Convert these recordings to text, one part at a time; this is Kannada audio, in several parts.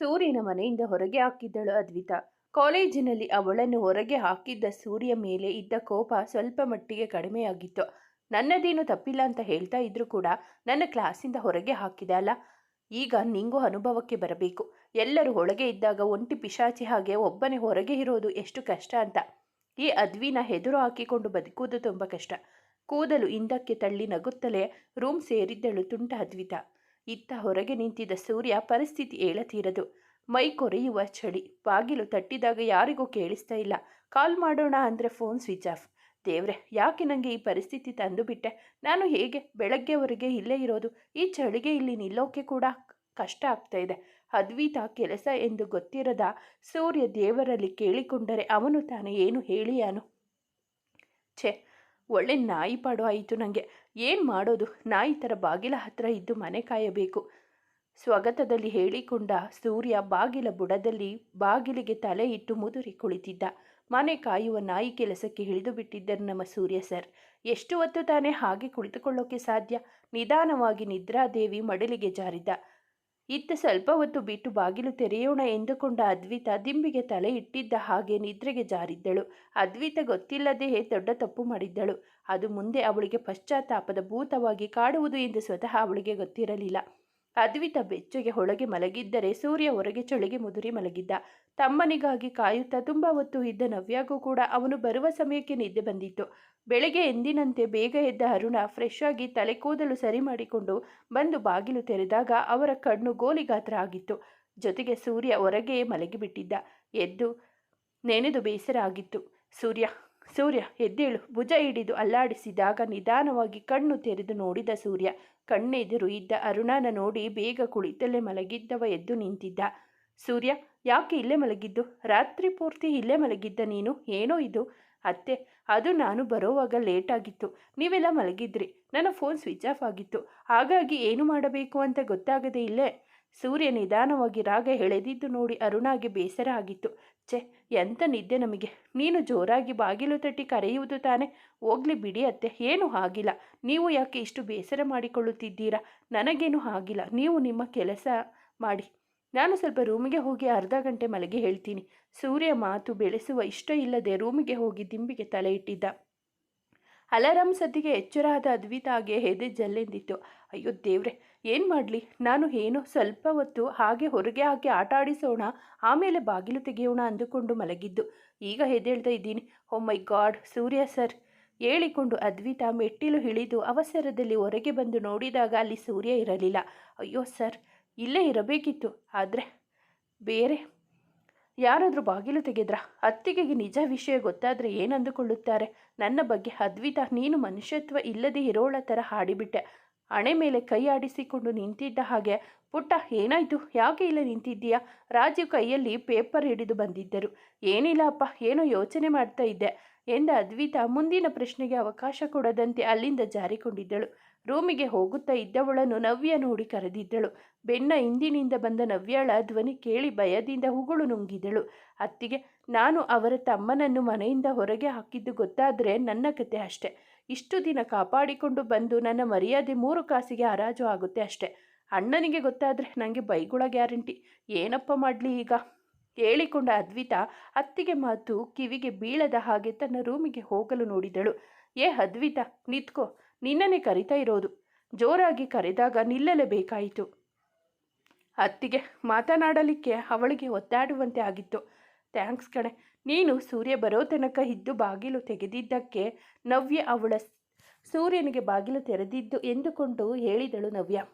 ಸೂರ್ಯನ ಮನೆಯಿಂದ ಹೊರಗೆ ಹಾಕಿದ್ದಳು ಅದ್ವಿತಾ. ಕಾಲೇಜಿನಲ್ಲಿ ಅವಳನ್ನು ಹೊರಗೆ ಹಾಕಿದ್ದ ಸೂರ್ಯ ಮೇಲೆ ಇದ್ದ ಕೋಪ ಸ್ವಲ್ಪ ಮಟ್ಟಿಗೆ ಕಡಿಮೆಯಾಗಿತ್ತು. ನನ್ನದೇನು ತಪ್ಪಿಲ್ಲ ಅಂತ ಹೇಳ್ತಾ ಇದ್ರು ಕೂಡ ನನ್ನ ಕ್ಲಾಸಿಂದ ಹೊರಗೆ ಹಾಕಿದೆ ಅಲ್ಲ? ಈಗ ನಿಂಗೂ ಅನುಭವಕ್ಕೆ ಬರಬೇಕು. ಎಲ್ಲರೂ ಒಳಗೆ ಇದ್ದಾಗ ಒಂಟಿ ಪಿಶಾಚಿ ಹಾಗೆ ಒಬ್ಬನೇ ಹೊರಗೆ ಇರೋದು ಎಷ್ಟು ಕಷ್ಟ ಅಂತ. ಈ ಅದ್ವಿನ ಹೆದರು ಹಾಕಿಕೊಂಡು ಬದುಕುವುದು ತುಂಬ ಕಷ್ಟ. ಕೂದಲು ಹಿಂದಕ್ಕೆ ತಳ್ಳಿ ನಗುತ್ತಲೇ ರೂಮ್ ಸೇರಿದ್ದಳು ತುಂಟ ಅದ್ವಿತ. ಇತ್ತ ಹೊರಗೆ ನಿಂತಿದ್ದ ಸೂರ್ಯ ಪರಿಸ್ಥಿತಿ ಏಳತೀರದು. ಮೈ ಕೊರೆಯುವ ಚಳಿ. ಬಾಗಿಲು ತಟ್ಟಿದಾಗ ಯಾರಿಗೂ ಕೇಳಿಸ್ತಾ ಇಲ್ಲ. ಕಾಲ್ ಮಾಡೋಣ ಅಂದರೆ ಫೋನ್ ಸ್ವಿಚ್ ಆಫ್. ದೇವ್ರೆ, ಯಾಕೆ ನನಗೆ ಈ ಪರಿಸ್ಥಿತಿ ತಂದು ಬಿಟ್ಟೆ? ನಾನು ಹೇಗೆ? ಬೆಳಗ್ಗೆವರೆಗೆ ಇಲ್ಲೇ ಇರೋದು. ಈ ಚಳಿಗೆ ಇಲ್ಲಿ ನಿಲ್ಲೋಕೆ ಕೂಡ ಕಷ್ಟ ಆಗ್ತಾ ಇದೆ. ಅದ್ವಿತ ಕೆಲಸ ಎಂದು ಗೊತ್ತಿರದ ಸೂರ್ಯ ದೇವರಲ್ಲಿ ಕೇಳಿಕೊಂಡರೆ ಅವನು ತಾನು ಏನು ಹೇಳಿಯಾನು? ಛೆ ಒಳ್ಳೆ ನಾಯಿ ಪಾಡು ಆಯಿತು ನನಗೆ ಏನು ಮಾಡೋದು? ನಾಯಿ ಥರ ಬಾಗಿಲ ಹತ್ತಿರ ಇದ್ದು ಮನೆ ಕಾಯಬೇಕು. ಸ್ವಾಗತದಲ್ಲಿ ಹೇಳಿಕೊಂಡ ಸೂರ್ಯ ಬಾಗಿಲ ಬುಡದಲ್ಲಿ ಬಾಗಿಲಿಗೆ ತಲೆ ಇಟ್ಟು ಮುದುರಿ ಕುಳಿತಿದ್ದ. ಮನೆ ಕಾಯುವ ನಾಯಿ ಕೆಲಸಕ್ಕೆ ಹಿಡಿದು ಬಿಟ್ಟಿದ್ದರು ನಮ್ಮ ಸೂರ್ಯ ಸರ್. ಎಷ್ಟು ಹೊತ್ತು ತಾನೇ ಹಾಗೆ ಕುಳಿತುಕೊಳ್ಳೋಕೆ ಸಾಧ್ಯ? ನಿಧಾನವಾಗಿ ನಿದ್ರಾದೇವಿ ಮಡಲಿಗೆ ಜಾರಿದ್ದ. ಇತ್ತ ಸ್ವಲ್ಪ ಹೊತ್ತು ಬಿಟ್ಟು ಬಾಗಿಲು ತೆರೆಯೋಣ ಎಂದುಕೊಂಡ ಅದ್ವಿತ ದಿಂಬಿಗೆ ತಲೆ ಇಟ್ಟಿದ್ದ ಹಾಗೆ ನಿದ್ರೆಗೆ ಜಾರಿದ್ದಳು. ಅದ್ವಿತ ಗೊತ್ತಿಲ್ಲದೆಯೇ ದೊಡ್ಡ ತಪ್ಪು ಮಾಡಿದ್ದಳು. ಅದು ಮುಂದೆ ಅವಳಿಗೆ ಪಶ್ಚಾತ್ತಾಪದ ಭೂತವಾಗಿ ಕಾಡುವುದು ಎಂದು ಸ್ವತಃ ಅವಳಿಗೆ ಗೊತ್ತಿರಲಿಲ್ಲ. ಅದ್ವಿತ ಬೆಚ್ಚಗೆ ಹೊಳಗೆ ಮಲಗಿದ್ದರೆ ಸೂರ್ಯ ಹೊರಗೆ ಚಳಿಗೆ ಮುದುರಿ ಮಲಗಿದ್ದ. ತಮ್ಮನಿಗಾಗಿ ಕಾಯುತ್ತಾ ತುಂಬ ಹೊತ್ತು ಇದ್ದ ನವ್ಯಾಗೂ ಕೂಡ ಅವನು ಬರುವ ಸಮಯಕ್ಕೆ ನಿದ್ದೆ ಬಂದಿತ್ತು. ಬೆಳಗ್ಗೆ ಎಂದಿನಂತೆ ಬೇಗ ಎದ್ದ ಅರುಣ ಫ್ರೆಶ್ ಆಗಿ ತಲೆ ಕೂದಲು ಸರಿ ಮಾಡಿಕೊಂಡು ಬಂದು ಬಾಗಿಲು ತೆರೆದಾಗ ಅವರ ಕಣ್ಣು ಗೋಲಿಗಾತ್ರ ಆಗಿತ್ತು. ಜೊತೆಗೆ ಸೂರ್ಯ ಹೊರಗೆ ಮಲಗಿಬಿಟ್ಟಿದ್ದ ಎದ್ದು ನೆನೆದು ಬೇಸರ ಆಗಿತ್ತು. ಸೂರ್ಯ ಸೂರ್ಯ ಎದ್ದೇಳು. ಭುಜ ಹಿಡಿದು ಅಲ್ಲಾಡಿಸಿದಾಗ ನಿಧಾನವಾಗಿ ಕಣ್ಣು ತೆರೆದು ನೋಡಿದ ಸೂರ್ಯ ಕಣ್ಣೆದುರು ಇದ್ದ ಅರುಣನ ನೋಡಿ ಬೇಗ ಕುಳಿತಲ್ಲೇ ಮಲಗಿದ್ದವ ಎದ್ದು ನಿಂತಿದ್ದ. ಸೂರ್ಯ, ಯಾಕೆ ಇಲ್ಲೇ ಮಲಗಿದ್ದು? ರಾತ್ರಿ ಪೂರ್ತಿ ಇಲ್ಲೇ ಮಲಗಿದ್ದ ನೀನು? ಏನೋ ಇದು? ಅತ್ತೆ, ಅದು ನಾನು ಬರೋವಾಗ ಲೇಟಾಗಿತ್ತು ನೀವೆಲ್ಲ ಮಲಗಿದ್ರಿ. ನನ್ನ ಫೋನ್ ಸ್ವಿಚ್ ಆಫ್ ಆಗಿತ್ತು. ಹಾಗಾಗಿ ಏನು ಮಾಡಬೇಕು ಅಂತ ಗೊತ್ತಾಗದೆ ಇಲ್ಲೇ ಸೂರ್ಯ ನಿಧಾನವಾಗಿ ರಾಗ ಎಳೆದಿದ್ದು ನೋಡಿ ಅರುಣಾಗೆ ಬೇಸರ ಆಗಿತ್ತು. ಛೆ, ಎಂತ ನಿದ್ದೆ ನಮಗೆ. ನೀನು ಜೋರಾಗಿ ಬಾಗಿಲು ತಟ್ಟಿ ಕರೆಯುವುದು ತಾನೆ. ಹೋಗ್ಲಿ ಬಿಡಿ ಅತ್ತೆ, ಏನೂ ಆಗಿಲ್ಲ. ನೀವು ಯಾಕೆ ಇಷ್ಟು ಬೇಸರ ಮಾಡಿಕೊಳ್ಳುತ್ತಿದ್ದೀರಾ? ನನಗೇನು ಆಗಿಲ್ಲ. ನೀವು ನಿಮ್ಮ ಕೆಲಸ ಮಾಡಿ. ನಾನು ಸ್ವಲ್ಪ ರೂಮಿಗೆ ಹೋಗಿ ಅರ್ಧ ಗಂಟೆ ಮಲಗಿ ಹೇಳ್ತೀನಿ. ಸೂರ್ಯ ಮಾತು ಬೆಳೆಸುವ ಇಷ್ಟ ಇಲ್ಲದೆ ರೂಮಿಗೆ ಹೋಗಿ ದಿಂಬಿಗೆ ತಲೆ ಇಟ್ಟಿದ್ದ. ಅಲಾರಾಮ್ ಸದ್ದಿಗೆ ಎಚ್ಚರಾದ ಅದ್ವಿತಾಗೆ ಹೆದೆ ಜಲ್ಲೆಂದಿತ್ತು ಅಯ್ಯೋ ದೇವ್ರೆ ಏನು ಮಾಡಲಿ? ನಾನು ಏನು ಸ್ವಲ್ಪ ಹೊತ್ತು ಹಾಗೆ ಹೊರಗೆ ಹಾಕಿ ಆಟ ಆಡಿಸೋಣ, ಆಮೇಲೆ ಬಾಗಿಲು ತೆಗೆಯೋಣ ಅಂದುಕೊಂಡು ಮಲಗಿದ್ದು. ಈಗ ಎದ್ದೇಳ್ತಾ ಇದ್ದೀನಿ. ಓ ಮೈ ಗಾಡ್ ಸೂರ್ಯ ಸರ್ ಹೇಳಿಕೊಂಡು ಅದ್ವಿತಾ ಮೆಟ್ಟಿಲು ಇಳಿದು ಅವಸರದಲ್ಲಿ ಹೊರಗೆ ಬಂದು ನೋಡಿದಾಗ ಅಲ್ಲಿ ಸೂರ್ಯ ಇರಲಿಲ್ಲ. ಅಯ್ಯೋ ಸರ್ ಇಲ್ಲೇ ಇರಬೇಕಿತ್ತು. ಆದರೆ ಬೇರೆ ಯಾರಾದರೂ ಬಾಗಿಲು ತೆಗೆದ್ರಾ? ಅತ್ತಿಗೆಗೆ ನಿಜ ವಿಷಯ ಗೊತ್ತಾದರೆ ಏನಂದುಕೊಳ್ಳುತ್ತಾರೆ? ನನ್ನ ಬಗ್ಗೆ ಅದ್ವಿತ, ನೀನು ಮನುಷ್ಯತ್ವ ಇಲ್ಲದೆ ಇರೋಳ ಥರ ಹಾಡಿಬಿಟ್ಟೆ. ಹಣೆ ಮೇಲೆ ಕೈ ಆಡಿಸಿಕೊಂಡು ನಿಂತಿದ್ದ ಹಾಗೆ, ಪುಟ್ಟ, ಏನಾಯಿತು? ಯಾಕೆ ಇಲ್ಲ ನಿಂತಿದ್ದೀಯಾ? ರಾಜು ಕೈಯಲ್ಲಿ ಪೇಪರ್ ಹಿಡಿದು ಬಂದಿದ್ದರು. ಏನಿಲ್ಲ ಅಪ್ಪ, ಏನೋ ಯೋಚನೆ ಮಾಡ್ತಾ ಇದ್ದೆ ಎಂದ ಅದ್ವಿತ ಮುಂದಿನ ಪ್ರಶ್ನೆಗೆ ಅವಕಾಶ ಕೊಡದಂತೆ ಅಲ್ಲಿಂದ ಜಾರಿಕೊಂಡಿದ್ದಳು. ರೂಮಿಗೆ ಹೋಗುತ್ತಾ ಇದ್ದವಳನ್ನು ನವ್ಯ ನೋಡಿ ಕರೆದಿದ್ದಳು. ಬೆನ್ನ ಹಿಂದಿನಿಂದ ಬಂದ ನವ್ಯಾಳ ಧ್ವನಿ ಕೇಳಿ ಭಯದಿಂದ ಹುಗುಳು ನುಂಗಿದಳು. ಅತ್ತಿಗೆ, ನಾನು ಅವರ ತಮ್ಮನನ್ನು ಮನೆಯಿಂದ ಹೊರಗೆ ಹಾಕಿದ್ದು ಗೊತ್ತಾದರೆ ನನ್ನ ಕತೆ ಅಷ್ಟೆ. ಇಷ್ಟು ದಿನ ಕಾಪಾಡಿಕೊಂಡು ಬಂದು ನನ್ನ ಮರ್ಯಾದೆ ಮೂರು ಕಾಸಿಗೆ ಹರಾಜು ಆಗುತ್ತೆ ಅಷ್ಟೆ. ಅಣ್ಣನಿಗೆ ಗೊತ್ತಾದರೆ ನನಗೆ ಬೈಗುಳ ಗ್ಯಾರಂಟಿ. ಏನಪ್ಪ ಮಾಡಲಿ ಈಗ? ಹೇಳಿಕೊಂಡ ಅದ್ವಿತ ಅತ್ತಿಗೆ ಮಾತು ಕಿವಿಗೆ ಬೀಳದ ಹಾಗೆ ತನ್ನ ರೂಮಿಗೆ ಹೋಗಲು ನೋಡಿದಳು. ಏ ಅದ್ವಿತ, ನಿತ್ಕೋ, ನಿನ್ನನ್ನೇ ಕರಿತಾ ಇರೋದು. ಜೋರಾಗಿ ಕರೆದಾಗ ನಿಲ್ಲಲೇಬೇಕಾಯಿತು. ಅತ್ತಿಗೆ ಮಾತನಾಡಲಿಕ್ಕೆ ಅವಳಿಗೆ ಒತ್ತಾಡುವಂತೆ ಆಗಿತ್ತು. ಥ್ಯಾಂಕ್ಸ್ ಕಣೆ ನೀನು ಸೂರ್ಯ ಬರೋ ತನಕ ಇದ್ದು ಬಾಗಿಲು ತೆಗೆದಿದ್ದಕ್ಕೆ ನವ್ಯ ಅವಳ ಸೂರ್ಯನಿಗೆ ಬಾಗಿಲು ತೆರೆದಿದ್ದು ಎಂದುಕೊಂಡು ಹೇಳಿದಳು ನವ್ಯ.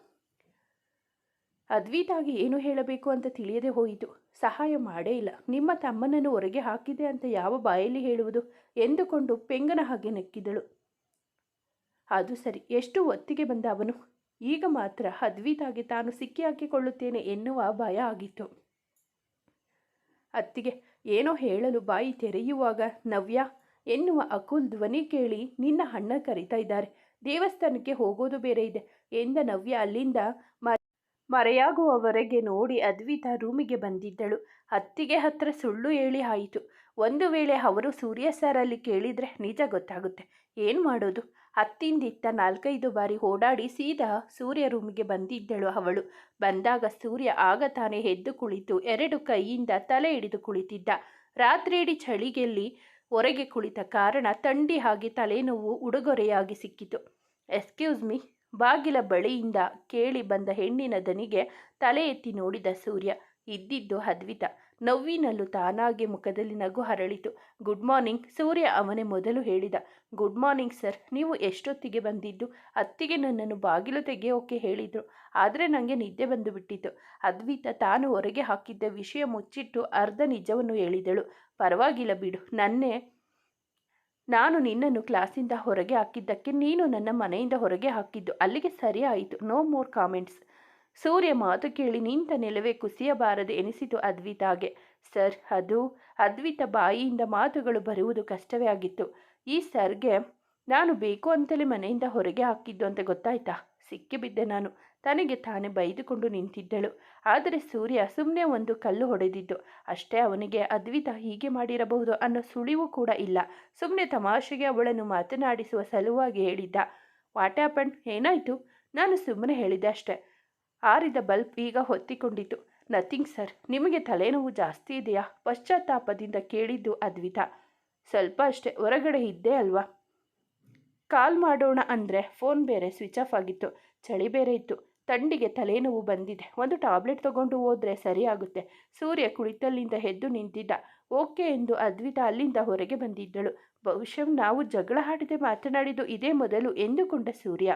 ಅದ್ವಿತಾಗಿ ಏನು ಹೇಳಬೇಕು ಅಂತ ತಿಳಿಯದೆ ಹೋಯಿತು. ಸಹಾಯ ಮಾಡೇ ಇಲ್ಲ. ನಿಮ್ಮ ತಮ್ಮನನ್ನು ಹೊರಗೆ ಹಾಕಿದೆ ಅಂತ ಯಾವ ಬಾಯಲ್ಲಿ ಹೇಳುವುದು? ಎಂದುಕೊಂಡು ಪೆಂಗನ ಹಾಗೆ ನೆಕ್ಕಿದಳು. ಅದು ಸರಿ. ಎಷ್ಟು ಒತ್ತಿಗೆ ಬಂದ ಅವನು? ಈಗ ಮಾತ್ರ ಅದ್ವಿತಾಗಿ ತಾನು ಸಿಕ್ಕಿ ಹಾಕಿಕೊಳ್ಳುತ್ತೇನೆ ಎನ್ನುವ ಭಯ ಆಗಿತ್ತು. ಅತ್ತಿಗೆ ಏನೋ ಹೇಳಲು ಬಾಯಿ ತೆರೆಯುವಾಗ, ನವ್ಯ, ಎನ್ನುವ ಅಕುಲ್ ಧ್ವನಿ ಕೇಳಿ ನಿನ್ನ ಅಣ್ಣ ಕರೀತಾ ಇದ್ದಾರೆ. ದೇವಸ್ಥಾನಕ್ಕೆ ಹೋಗೋದು ಬೇರೆ ಇದೆ ಎಂದ ನವ್ಯ ಅಲ್ಲಿಂದ ಮರೆಯಾಗುವವರೆಗೆ ನೋಡಿ ಅದ್ವಿತ ರೂಮಿಗೆ ಬಂದಿದ್ದಳು. ಹತ್ತಿಗೆ ಹತ್ರ ಸುಳ್ಳು ಹೇಳಿ ಆಯಿತು. ಒಂದು ವೇಳೆ ಅವರು ಸೂರ್ಯ ಸರ್ ಅಲ್ಲಿ ಕೇಳಿದರೆ ನಿಜ ಗೊತ್ತಾಗುತ್ತೆ. ಏನು ಮಾಡೋದು? ಹತ್ತಿಂದಿತ್ತ ನಾಲ್ಕೈದು ಬಾರಿ ಓಡಾಡಿ ಸೀದಾ ಸೂರ್ಯ ರೂಮಿಗೆ ಬಂದಿದ್ದಳು ಅವಳು. ಬಂದಾಗ ಸೂರ್ಯ ಆಗ ತಾನೇ ಎದ್ದು ಕುಳಿತು, ಎರಡು ಕೈಯಿಂದ ತಲೆ ಹಿಡಿದು ಕುಳಿತಿದ್ದ. ರಾತ್ರಿಡಿ ಚಳಿಗೆಲ್ಲಿ ಹೊರಗೆ ಕುಳಿತ ಕಾರಣ ಥಂಡಿ ಹಾಗೆ ತಲೆನೋವು ಉಡುಗೊರೆಯಾಗಿ ಸಿಕ್ಕಿತು. ಎಸ್ಕ್ಯೂಸ್ ಮಿ ಬಾಗಿಲ ಬಳಿಯಿಂದ ಕೇಳಿ ಬಂದ ಹೆಣ್ಣಿನ ದನಿಗೆ ತಲೆ ಎತ್ತಿ ನೋಡಿದ ಸೂರ್ಯ, ಇದ್ದಿದ್ದು ಅದ್ವಿತ ನೋವಿನಲ್ಲೂ ತಾನಾಗೆ ಮುಖದಲ್ಲಿ ನಗು ಹರಳಿತು. ಗುಡ್ ಮಾರ್ನಿಂಗ್ ಸೂರ್ಯ, ಅವನೇ ಮೊದಲು ಹೇಳಿದ. ಗುಡ್ ಮಾರ್ನಿಂಗ್ ಸರ್, ನೀವು ಎಷ್ಟೊತ್ತಿಗೆ ಬಂದಿದ್ದು? ಅತ್ತಿಗೆ ನನ್ನನ್ನು ಬಾಗಿಲು ತೆಗೆಯೋಕೆ ಹೇಳಿದರು. ಆದರೆ ನನಗೆ ನಿದ್ದೆ ಬಂದು ಬಿಟ್ಟಿತು ಅದ್ವಿತ ತಾನು ಹೊರಗೆ ಹಾಕಿದ್ದ ವಿಷಯ ಮುಚ್ಚಿಟ್ಟು ಅರ್ಧ ನಿಜವನ್ನು ಹೇಳಿದಳು. ಪರವಾಗಿಲ್ಲ ಬಿಡು, ನನ್ನೇ, ನಾನು ನಿನ್ನನ್ನು ಕ್ಲಾಸಿಂದ ಹೊರಗೆ ಹಾಕಿದ್ದಕ್ಕೆ ನೀನು ನನ್ನ ಮನೆಯಿಂದ ಹೊರಗೆ ಹಾಕಿದ್ದು. ಅಲ್ಲಿಗೆ ಸರಿ ಆಯಿತು. No more comments. ಸೂರ್ಯ ಮಾತು ಕೇಳಿ ನಿಂತ ನೆಲವೇ ಕುಸಿಯಬಾರದು ಎನಿಸಿತು ಅದ್ವಿತಾಗೆ ಸರ್, ಅದು ಅದ್ವಿತ ಬಾಯಿಯಿಂದ ಮಾತುಗಳು ಬರುವುದು ಕಷ್ಟವೇ ಆಗಿತ್ತು. ಈ ಸರ್ಗೆ ನಾನು ಬೇಕು ಅಂತಲೇ ಮನೆಯಿಂದ ಹೊರಗೆ ಹಾಕಿದ್ದು ಅಂತ ಗೊತ್ತಾಯ್ತಾ? ಸಿಕ್ಕಿಬಿದ್ದೆ ನಾನು. ತನಗೆ ತಾನೇ ಬೈದುಕೊಂಡು ನಿಂತಿದ್ದಳು. ಆದರೆ ಸೂರ್ಯ ಸುಮ್ಮನೆ ಒಂದು ಕಲ್ಲು ಹೊಡೆದಿದ್ದು. ಅಷ್ಟೇ ಅವನಿಗೆ ಅದ್ವಿತ ಹೀಗೆ ಮಾಡಿರಬಹುದು ಅನ್ನೋ ಸುಳಿವು ಕೂಡ ಇಲ್ಲ. ಸುಮ್ಮನೆ ತಮಾಷೆಗೆ ಅವಳನ್ನು ಮಾತನಾಡಿಸುವ ಸಲುವಾಗಿ ಹೇಳಿದ್ದ. ವಾಟ್ ಆ್ಯಪನ್ ಏನಾಯಿತು? ನಾನು ಸುಮ್ಮನೆ ಹೇಳಿದ್ದೆ ಅಷ್ಟೆ. ಆರಿದ ಬಲ್ಬ್ ಈಗ ಹೊತ್ತಿಕೊಂಡಿತು. ನಥಿಂಗ್ ಸರ್, ನಿಮಗೆ ತಲೆನೋವು ಜಾಸ್ತಿ ಇದೆಯಾ? ಪಶ್ಚಾತ್ತಾಪದಿಂದ ಕೇಳಿದ್ದು ಅದ್ವಿತ. ಸ್ವಲ್ಪ ಅಷ್ಟೇ, ಹೊರಗಡೆ ಇದ್ದೇ ಅಲ್ವಾ? ಕಾಲ್ ಮಾಡೋಣ ಅಂದರೆ ಫೋನ್ ಬೇರೆ ಸ್ವಿಚ್ ಆಫ್ ಆಗಿತ್ತು. ಚಳಿ ಬೇರೆ ಇತ್ತು. ತಂಡಿಗೆ ತಲೆನೋವು ಬಂದಿದೆ. ಒಂದು ಟ್ಯಾಬ್ಲೆಟ್ ತಗೊಂಡು ಹೋದರೆ ಸರಿಯಾಗುತ್ತೆ ಸೂರ್ಯ ಕುಳಿತಲ್ಲಿಂದ ಎದ್ದು ನಿಂತಿದ್ದ. ಓಕೆ ಎಂದು ಅದ್ವಿತ ಅಲ್ಲಿಂದ ಹೊರಗೆ ಬಂದಿದ್ದಳು. ಬಹುಶಃ ನಾವು ಜಗಳ ಹಾಡಿದೆ ಮಾತನಾಡಿದ್ದು ಇದೇ ಮೊದಲು ಎಂದುಕೊಂಡ ಸೂರ್ಯ.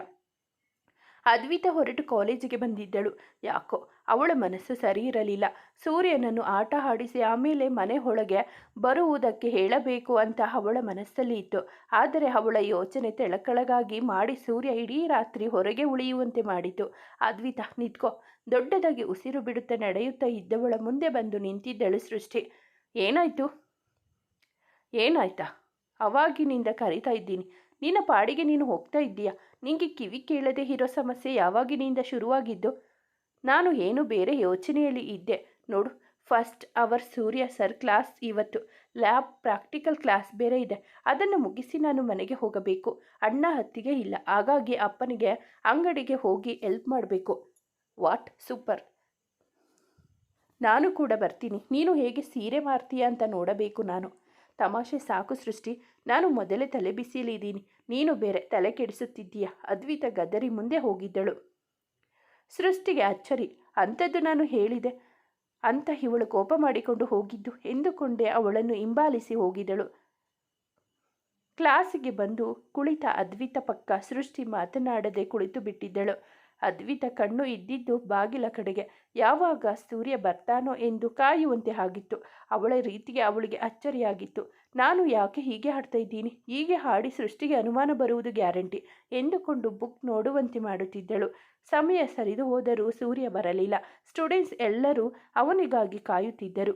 ಅದ್ವಿತ ಹೊರಟು ಕಾಲೇಜಿಗೆ ಬಂದಿದ್ದಳು. ಯಾಕೋ ಅವಳ ಮನಸ್ಸು ಸರಿ ಇರಲಿಲ್ಲ. ಸೂರ್ಯನನ್ನು ಆಟ ಆಡಿಸಿ ಆಮೇಲೆ ಮನೆ ಒಳಗೆ ಬರುವುದಕ್ಕೆ ಹೇಳಬೇಕು ಅಂತ ಅವಳ ಮನಸ್ಸಲ್ಲಿ ಇತ್ತು. ಆದರೆ ಅವಳ ಯೋಚನೆ ತೆಳಕಳಗಾಗಿ ಮಾಡಿ ಸೂರ್ಯ ಇಡೀ ರಾತ್ರಿ ಹೊರಗೆ ಉಳಿಯುವಂತೆ ಮಾಡಿತು. ಅದ್ವಿತ, ನಿತ್ಕೋ, ದೊಡ್ಡದಾಗಿ ಉಸಿರು ಬಿಡುತ್ತಾ ನಡೆಯುತ್ತಾ ಇದ್ದವಳ ಮುಂದೆ ಬಂದು ನಿಂತಿದ್ದಳು ಸೃಷ್ಟಿ. ಏನಾಯ್ತು? ಏನಾಯ್ತಾ? ಅವಾಗಿನಿಂದ ಕರಿತಾ ಇದ್ದೀನಿ. ನಿನ್ನ ಪಾಡಿಗೆ ನೀನು ಹೋಗ್ತಾ ಇದ್ದೀಯಾ? ನಿಂಗೆ ಕಿವಿ ಕೇಳದೆ ಇರೋ ಸಮಸ್ಯೆ ಯಾವಾಗಿನಿಂದ ಶುರುವಾಗಿದ್ದು? ನಾನು ಏನು ಬೇರೆ ಯೋಚನೆಯಲ್ಲಿ ಇದ್ದೆ. ನೋಡು, first hour Surya sir class ಇವತ್ತು. ಲ್ಯಾಬ್ ಪ್ರಾಕ್ಟಿಕಲ್ ಕ್ಲಾಸ್ ಬೇರೆ ಇದೆ. ಅದನ್ನು ಮುಗಿಸಿ ನಾನು ಮನೆಗೆ ಹೋಗಬೇಕು. ಅಣ್ಣ ಹತ್ತಿಗೆ ಇಲ್ಲ. ಹಾಗಾಗಿ ಅಪ್ಪನಿಗೆ ಅಂಗಡಿಗೆ ಹೋಗಿ ಎಲ್ಪ್ ಮಾಡಬೇಕು. ವಾಟ್ ಸೂಪರ್ ನಾನು ಕೂಡ ಬರ್ತೀನಿ. ನೀನು ಹೇಗೆ ಸೀರೆ ಮಾರ್ತೀಯ ಅಂತ ನೋಡಬೇಕು ನಾನು. ತಮಾಷೆ ಸಾಕು ಸೃಷ್ಟಿ. ನಾನು ಮೊದಲೇ ತಲೆ ಬಿಸಿಲಿದ್ದೀನಿ. ನೀನು ಬೇರೆ ತಲೆ ಕೆಡಿಸುತ್ತಿದ್ದೀಯ? ಅದ್ವಿತ ಗದರಿ ಮುಂದೆ ಹೋಗಿದ್ದಳು. ಸೃಷ್ಟಿಗೆ ಅಚ್ಚರಿ. ಅಂಥದ್ದು ನಾನು ಹೇಳಿದೆ. ಅಂತ ಇವಳು ಕೋಪ ಮಾಡಿಕೊಂಡು ಹೋಗಿದ್ದು. ಎಂದುಕೊಂಡೇ ಅವಳನ್ನು ಹಿಂಬಾಲಿಸಿ ಹೋಗಿದಳು ಕ್ಲಾಸಿಗೆ ಬಂದು ಕುಳಿತ ಅದ್ವಿತ ಪಕ್ಕ ಸೃಷ್ಟಿ ಮಾತನಾಡದೆ ಕುಳಿತು ಬಿಟ್ಟಿದ್ದಳು ಅದ್ವಿತ ಕಣ್ಣು ಇದ್ದಿದ್ದು ಬಾಗಿಲ ಕಡೆಗೆ. ಯಾವಾಗ ಸೂರ್ಯ ಬರ್ತಾನೋ ಎಂದು ಕಾಯುವಂತೆ ಆಗಿತ್ತು. ಅವಳ ರೀತಿಗೆ ಅವಳಿಗೆ ಅಚ್ಚರಿಯಾಗಿತ್ತು. ನಾನು ಯಾಕೆ ಹೀಗೆ ಹಾಡ್ತಾ ಇದ್ದೀನಿ? ಹೀಗೆ ಹಾಡಿ ಸೃಷ್ಟಿಗೆ ಅನುಮಾನ ಬರುವುದು ಗ್ಯಾರಂಟಿ ಎಂದುಕೊಂಡು ಬುಕ್ ನೋಡುವಂತೆ ಮಾಡುತ್ತಿದ್ದಳು. ಸಮಯ ಸರಿದು ಹೋದರೂ ಸೂರ್ಯ ಬರಲಿಲ್ಲ. ಸ್ಟೂಡೆಂಟ್ಸ್ ಎಲ್ಲರೂ ಅವನಿಗಾಗಿ ಕಾಯುತ್ತಿದ್ದರು.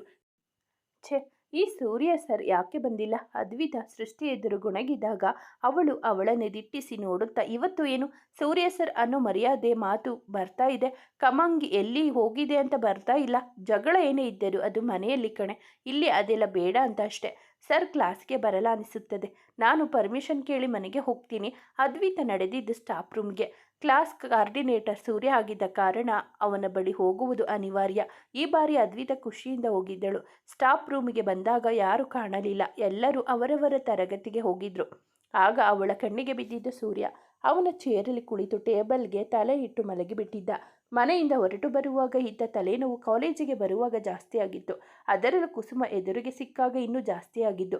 ಛೆ ಈ ಸೂರ್ಯ ಸರ್ ಯಾಕೆ ಬಂದಿಲ್ಲ? ಅದ್ವಿತ ಸೃಷ್ಟಿ ಎದುರು ಗುಣಗಿದಾಗ ಅವಳು ಅವಳನ್ನೇ ದಿಟ್ಟಿಸಿ ನೋಡುತ್ತಾ, ಇವತ್ತು ಏನು? ಸೂರ್ಯ ಸರ್ ಅನ್ನೋ ಮರ್ಯಾದೆ ಮಾತು ಬರ್ತಾ ಇದೆ. ಕಮಂಗಿ ಎಲ್ಲಿ ಹೋಗಿದೆ ಅಂತ ಬರ್ತಾ ಇಲ್ಲ. ಜಗಳ ಏನೇ ಇದ್ದರು ಅದು ಮನೆಯಲ್ಲಿ ಕಣೆ. ಇಲ್ಲಿ ಅದೆಲ್ಲ ಬೇಡ ಅಂತ ಅಷ್ಟೆ. ಸರ್ ಕ್ಲಾಸ್ಗೆ ಬರಲ್ಲ ಅನಿಸುತ್ತದೆ. ನಾನು ಪರ್ಮಿಷನ್ ಕೇಳಿ ಮನೆಗೆ ಹೋಗ್ತೀನಿ. ಅದ್ವಿತ ನಡೆದಿದ್ದು ಸ್ಟಾಫ್ ರೂಮ್ಗೆ. ಕ್ಲಾಸ್ ಕಾರ್ಡಿನೇಟರ್ ಸೂರ್ಯ ಆಗಿದ್ದ ಕಾರಣ ಅವನ ಬಳಿ ಹೋಗುವುದು ಅನಿವಾರ್ಯ. ಈ ಬಾರಿ ಅದ್ವಿತ ಖುಷಿಯಿಂದ ಹೋಗಿದ್ದಳು. ಸ್ಟಾಫ್ ರೂಮಿಗೆ ಬಂದಾಗ ಯಾರೂ ಕಾಣಲಿಲ್ಲ. ಎಲ್ಲರೂ ಅವರವರ ತರಗತಿಗೆ ಹೋಗಿದ್ರು. ಆಗ ಅವಳ ಕಣ್ಣಿಗೆ ಬಿದ್ದಿದ್ದ ಸೂರ್ಯ ಅವನ ಚೇರಲ್ಲಿ ಕುಳಿತು ಟೇಬಲ್ಗೆ ತಲೆ ಇಟ್ಟು ಮಲಗಿಬಿಟ್ಟಿದ್ದ. ಮನೆಯಿಂದ ಹೊರಟು ಬರುವಾಗ ಇದ್ದ ತಲೆನೋವು ಕಾಲೇಜಿಗೆ ಬರುವಾಗ ಜಾಸ್ತಿಯಾಗಿತ್ತು. ಅದರಲ್ಲೂ ಕುಸುಮ ಎದುರಿಗೆ ಸಿಕ್ಕಾಗ ಇನ್ನೂ ಜಾಸ್ತಿ ಆಗಿದ್ದು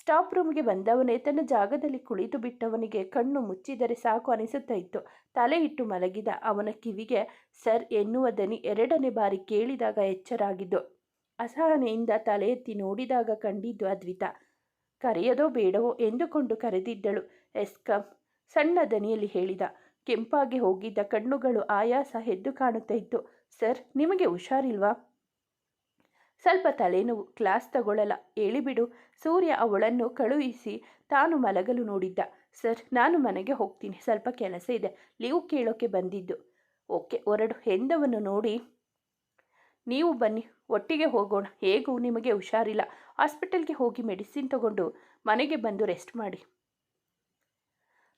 ಸ್ಟಾಫ್ ರೂಮ್ಗೆ ಬಂದವನೇ ತನ್ನ ಜಾಗದಲ್ಲಿ ಕುಳಿತು ಬಿಟ್ಟವನಿಗೆ ಕಣ್ಣು ಮುಚ್ಚಿದರೆ ಸಾಕು ಅನಿಸುತ್ತಾ ಇತ್ತು ತಲೆ ಇಟ್ಟು ಮಲಗಿದ ಅವನ ಕಿವಿಗೆ, ಸರ್, ಎನ್ನುವ ದನಿ ಎರಡನೇ ಬಾರಿ ಕೇಳಿದಾಗ ಎಚ್ಚರಾಗಿದ್ದು. ಅಸಹನೆಯಿಂದ ತಲೆ ಎತ್ತಿ ನೋಡಿದಾಗ ಕಂಡಿದ್ದು ಅದ್ವಿತ. ಕರೆಯದೋ ಬೇಡವೋ ಎಂದುಕೊಂಡು ಕರೆದಿದ್ದಳು. ಎಸ್ಕಮ್ ಸಣ್ಣ ದನಿಯಲ್ಲಿ ಹೇಳಿದ. ಕೆಂಪಾಗಿ ಹೋಗಿದ್ದ ಕಣ್ಣುಗಳು ಆಯಾಸ ಎದ್ದು ಕಾಣುತ್ತಾ ಇತ್ತು ಸರ್, ನಿಮಗೆ ಹುಷಾರಿಲ್ವಾ? ಸ್ವಲ್ಪ ತಲೆನೋವು ಕ್ಲಾಸ್ ತಗೊಳ್ಳಲ್ಲ. ಹೇಳಿಬಿಡು ಸೂರ್ಯ ಅವಳನ್ನು ಕಳುಹಿಸಿ ತಾನು ಮಲಗಲು ನೋಡಿದ್ದ. ಸರ್, ನಾನು ಮನೆಗೆ ಹೋಗ್ತೀನಿ. ಸ್ವಲ್ಪ ಕೆಲಸ ಇದೆ. ಲೀವ್ ಕೇಳೋಕೆ ಬಂದಿದ್ದು. ಓಕೆ, ಹೊರಡು. ಎಂದವನ್ನು ನೋಡಿ. ನೀವು ಬನ್ನಿ. ಒಟ್ಟಿಗೆ ಹೋಗೋಣ. ಹೇಗೂ? ನಿಮಗೆ ಹುಷಾರಿಲ್ಲ. ಹಾಸ್ಪಿಟಲ್ಗೆ ಹೋಗಿ ಮೆಡಿಸಿನ್ ತಗೊಂಡು ಮನೆಗೆ ಬಂದು ರೆಸ್ಟ್ ಮಾಡಿ.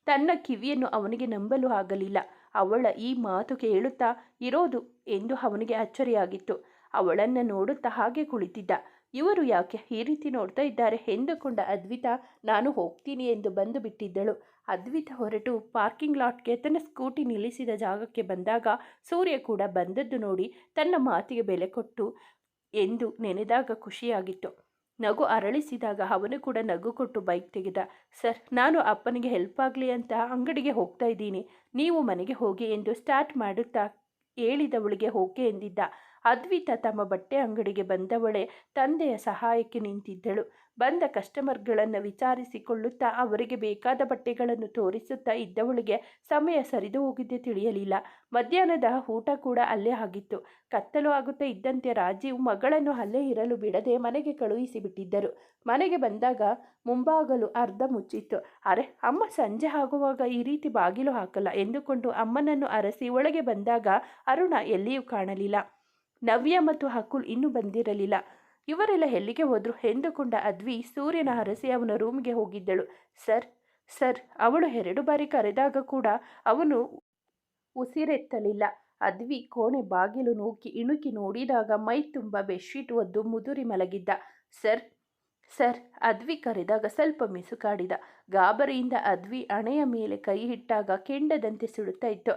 ತನ್ನ ಕಿವಿಯನ್ನು ಅವನಿಗೆ ನಂಬಲು ಆಗಲಿಲ್ಲ. ಅವಳ ಈ ಮಾತು ಕೇಳುತ್ತಾ ಇರೋದು ಎಂದು ಅವನಿಗೆ ಅಚ್ಚರಿಯಾಗಿತ್ತು. ಅವಳನ್ನು ನೋಡುತ್ತಾ ಹಾಗೆ ಕುಳಿತಿದ್ದ. ಇವರು ಯಾಕೆ ಈ ರೀತಿ ನೋಡ್ತಾ ಇದ್ದಾರೆ ಎಂದುಕೊಂಡ ಅದ್ವಿತಾ, ನಾನು ಹೋಗ್ತೀನಿ ಎಂದು ಬಂದು ಬಿಟ್ಟಿದ್ದಳು. ಅದ್ವಿತಾ ಹೊರಟು ಪಾರ್ಕಿಂಗ್ ಲಾಟ್ಗೆ ತನ್ನ ಸ್ಕೂಟಿ ನಿಲ್ಲಿಸಿದ ಜಾಗಕ್ಕೆ ಬಂದಾಗ ಸೂರ್ಯ ಕೂಡ ಬಂದದ್ದು ನೋಡಿ ತನ್ನ ಮಾತಿಗೆ ಬೆಲೆ ಕೊಟ್ಟು ಎಂದು ನೆನೆದಾಗ ಖುಷಿಯಾಗಿತ್ತು. ನಗು ಅರಳಿಸಿದಾಗ ಅವನು ಕೂಡ ನಗು ಕೊಟ್ಟು ಬೈಕ್ ತೆಗೆದ. ಸರ್, ನಾನು ಅಪ್ಪನಿಗೆ ಹೆಲ್ಪ್ ಆಗಲಿ ಅಂತ ಅಂಗಡಿಗೆ ಹೋಗ್ತಾ ಇದ್ದೀನಿ. ನೀವು ಮನೆಗೆ ಹೋಗಿ ಎಂದು ಸ್ಟಾರ್ಟ್ ಮಾಡುತ್ತಾ ಹೇಳಿದವಳಿಗೆ ಓಕೆ ಎಂದಿದ್ದ. ಅದ್ವಿತ ತಮ್ಮ ಬಟ್ಟೆ ಅಂಗಡಿಗೆ ಬಂದವಳೆ ತಂದೆಯ ಸಹಾಯಕ್ಕೆ ನಿಂತಿದ್ದಳು. ಬಂದ ಕಸ್ಟಮರ್ಗಳನ್ನು ವಿಚಾರಿಸಿಕೊಳ್ಳುತ್ತಾ ಅವರಿಗೆ ಬೇಕಾದ ಬಟ್ಟೆಗಳನ್ನು ತೋರಿಸುತ್ತಾ ಇದ್ದವಳಿಗೆ ಸಮಯ ಸರಿದು ಹೋಗಿದ್ದೆ ತಿಳಿಯಲಿಲ್ಲ. ಮಧ್ಯಾಹ್ನದ ಊಟ ಕೂಡ ಅಲ್ಲೇ ಆಗಿತ್ತು. ಕತ್ತಲು ಆಗುತ್ತಾ ಇದ್ದಂತೆ ರಾಜೀವ್ ಮಗಳನ್ನು ಅಲ್ಲೇ ಇರಲು ಬಿಡದೆ ಮನೆಗೆ ಕಳುಹಿಸಿಬಿಟ್ಟಿದ್ದರು. ಮನೆಗೆ ಬಂದಾಗ ಮುಂಬಾಗಲು ಅರ್ಧ ಮುಚ್ಚಿತ್ತು. ಅರೆ, ಅಮ್ಮ ಸಂಜೆ ಆಗುವಾಗ ಈ ರೀತಿ ಬಾಗಿಲು ಹಾಕಲ್ಲ ಎಂದುಕೊಂಡು ಅಮ್ಮನನ್ನು ಅರಸಿ ಒಳಗೆ ಬಂದಾಗ ಅರುಣ ಎಲ್ಲಿಯೂ ಕಾಣಲಿಲ್ಲ. ನವ್ಯ ಮತ್ತು ಹಕುಲ್ ಇನ್ನೂ ಬಂದಿರಲಿಲ್ಲ. ಇವರೆಲ್ಲ ಎಲ್ಲಿಗೆ ಹೋದ್ರು ಎಂದುಕೊಂಡ ಅದ್ವಿ ಸೂರ್ಯನ ಹರಸಿ ಅವನ ರೂಮ್ಗೆ ಹೋಗಿದ್ದಳು. ಸರ್ ಸರ್, ಅವಳು ಎರಡು ಬಾರಿ ಕರೆದಾಗ ಕೂಡ ಅವನು ಉಸಿರೆತ್ತಲಿಲ್ಲ. ಅದ್ವಿ ಕೋಣೆ ಬಾಗಿಲು ನೂಕಿ ಇಣುಕಿ ನೋಡಿದಾಗ ಮೈ ತುಂಬ ಬೆಡ್ಶೀಟ್ ಒದ್ದು ಮುದುರಿ ಮಲಗಿದ್ದ. ಸರ್ ಸರ್, ಅದ್ವಿ ಕರೆದಾಗ ಸ್ವಲ್ಪ ಮಿಸುಕಾಡಿದ ಗಾಬರಿಯಿಂದ ಅದ್ವಿ ಅಣೆಯ ಮೇಲೆ ಕೈ ಇಟ್ಟಾಗ ಕೆಂಡದಂತೆ ಸುಡುತ್ತಾ ಇತ್ತು.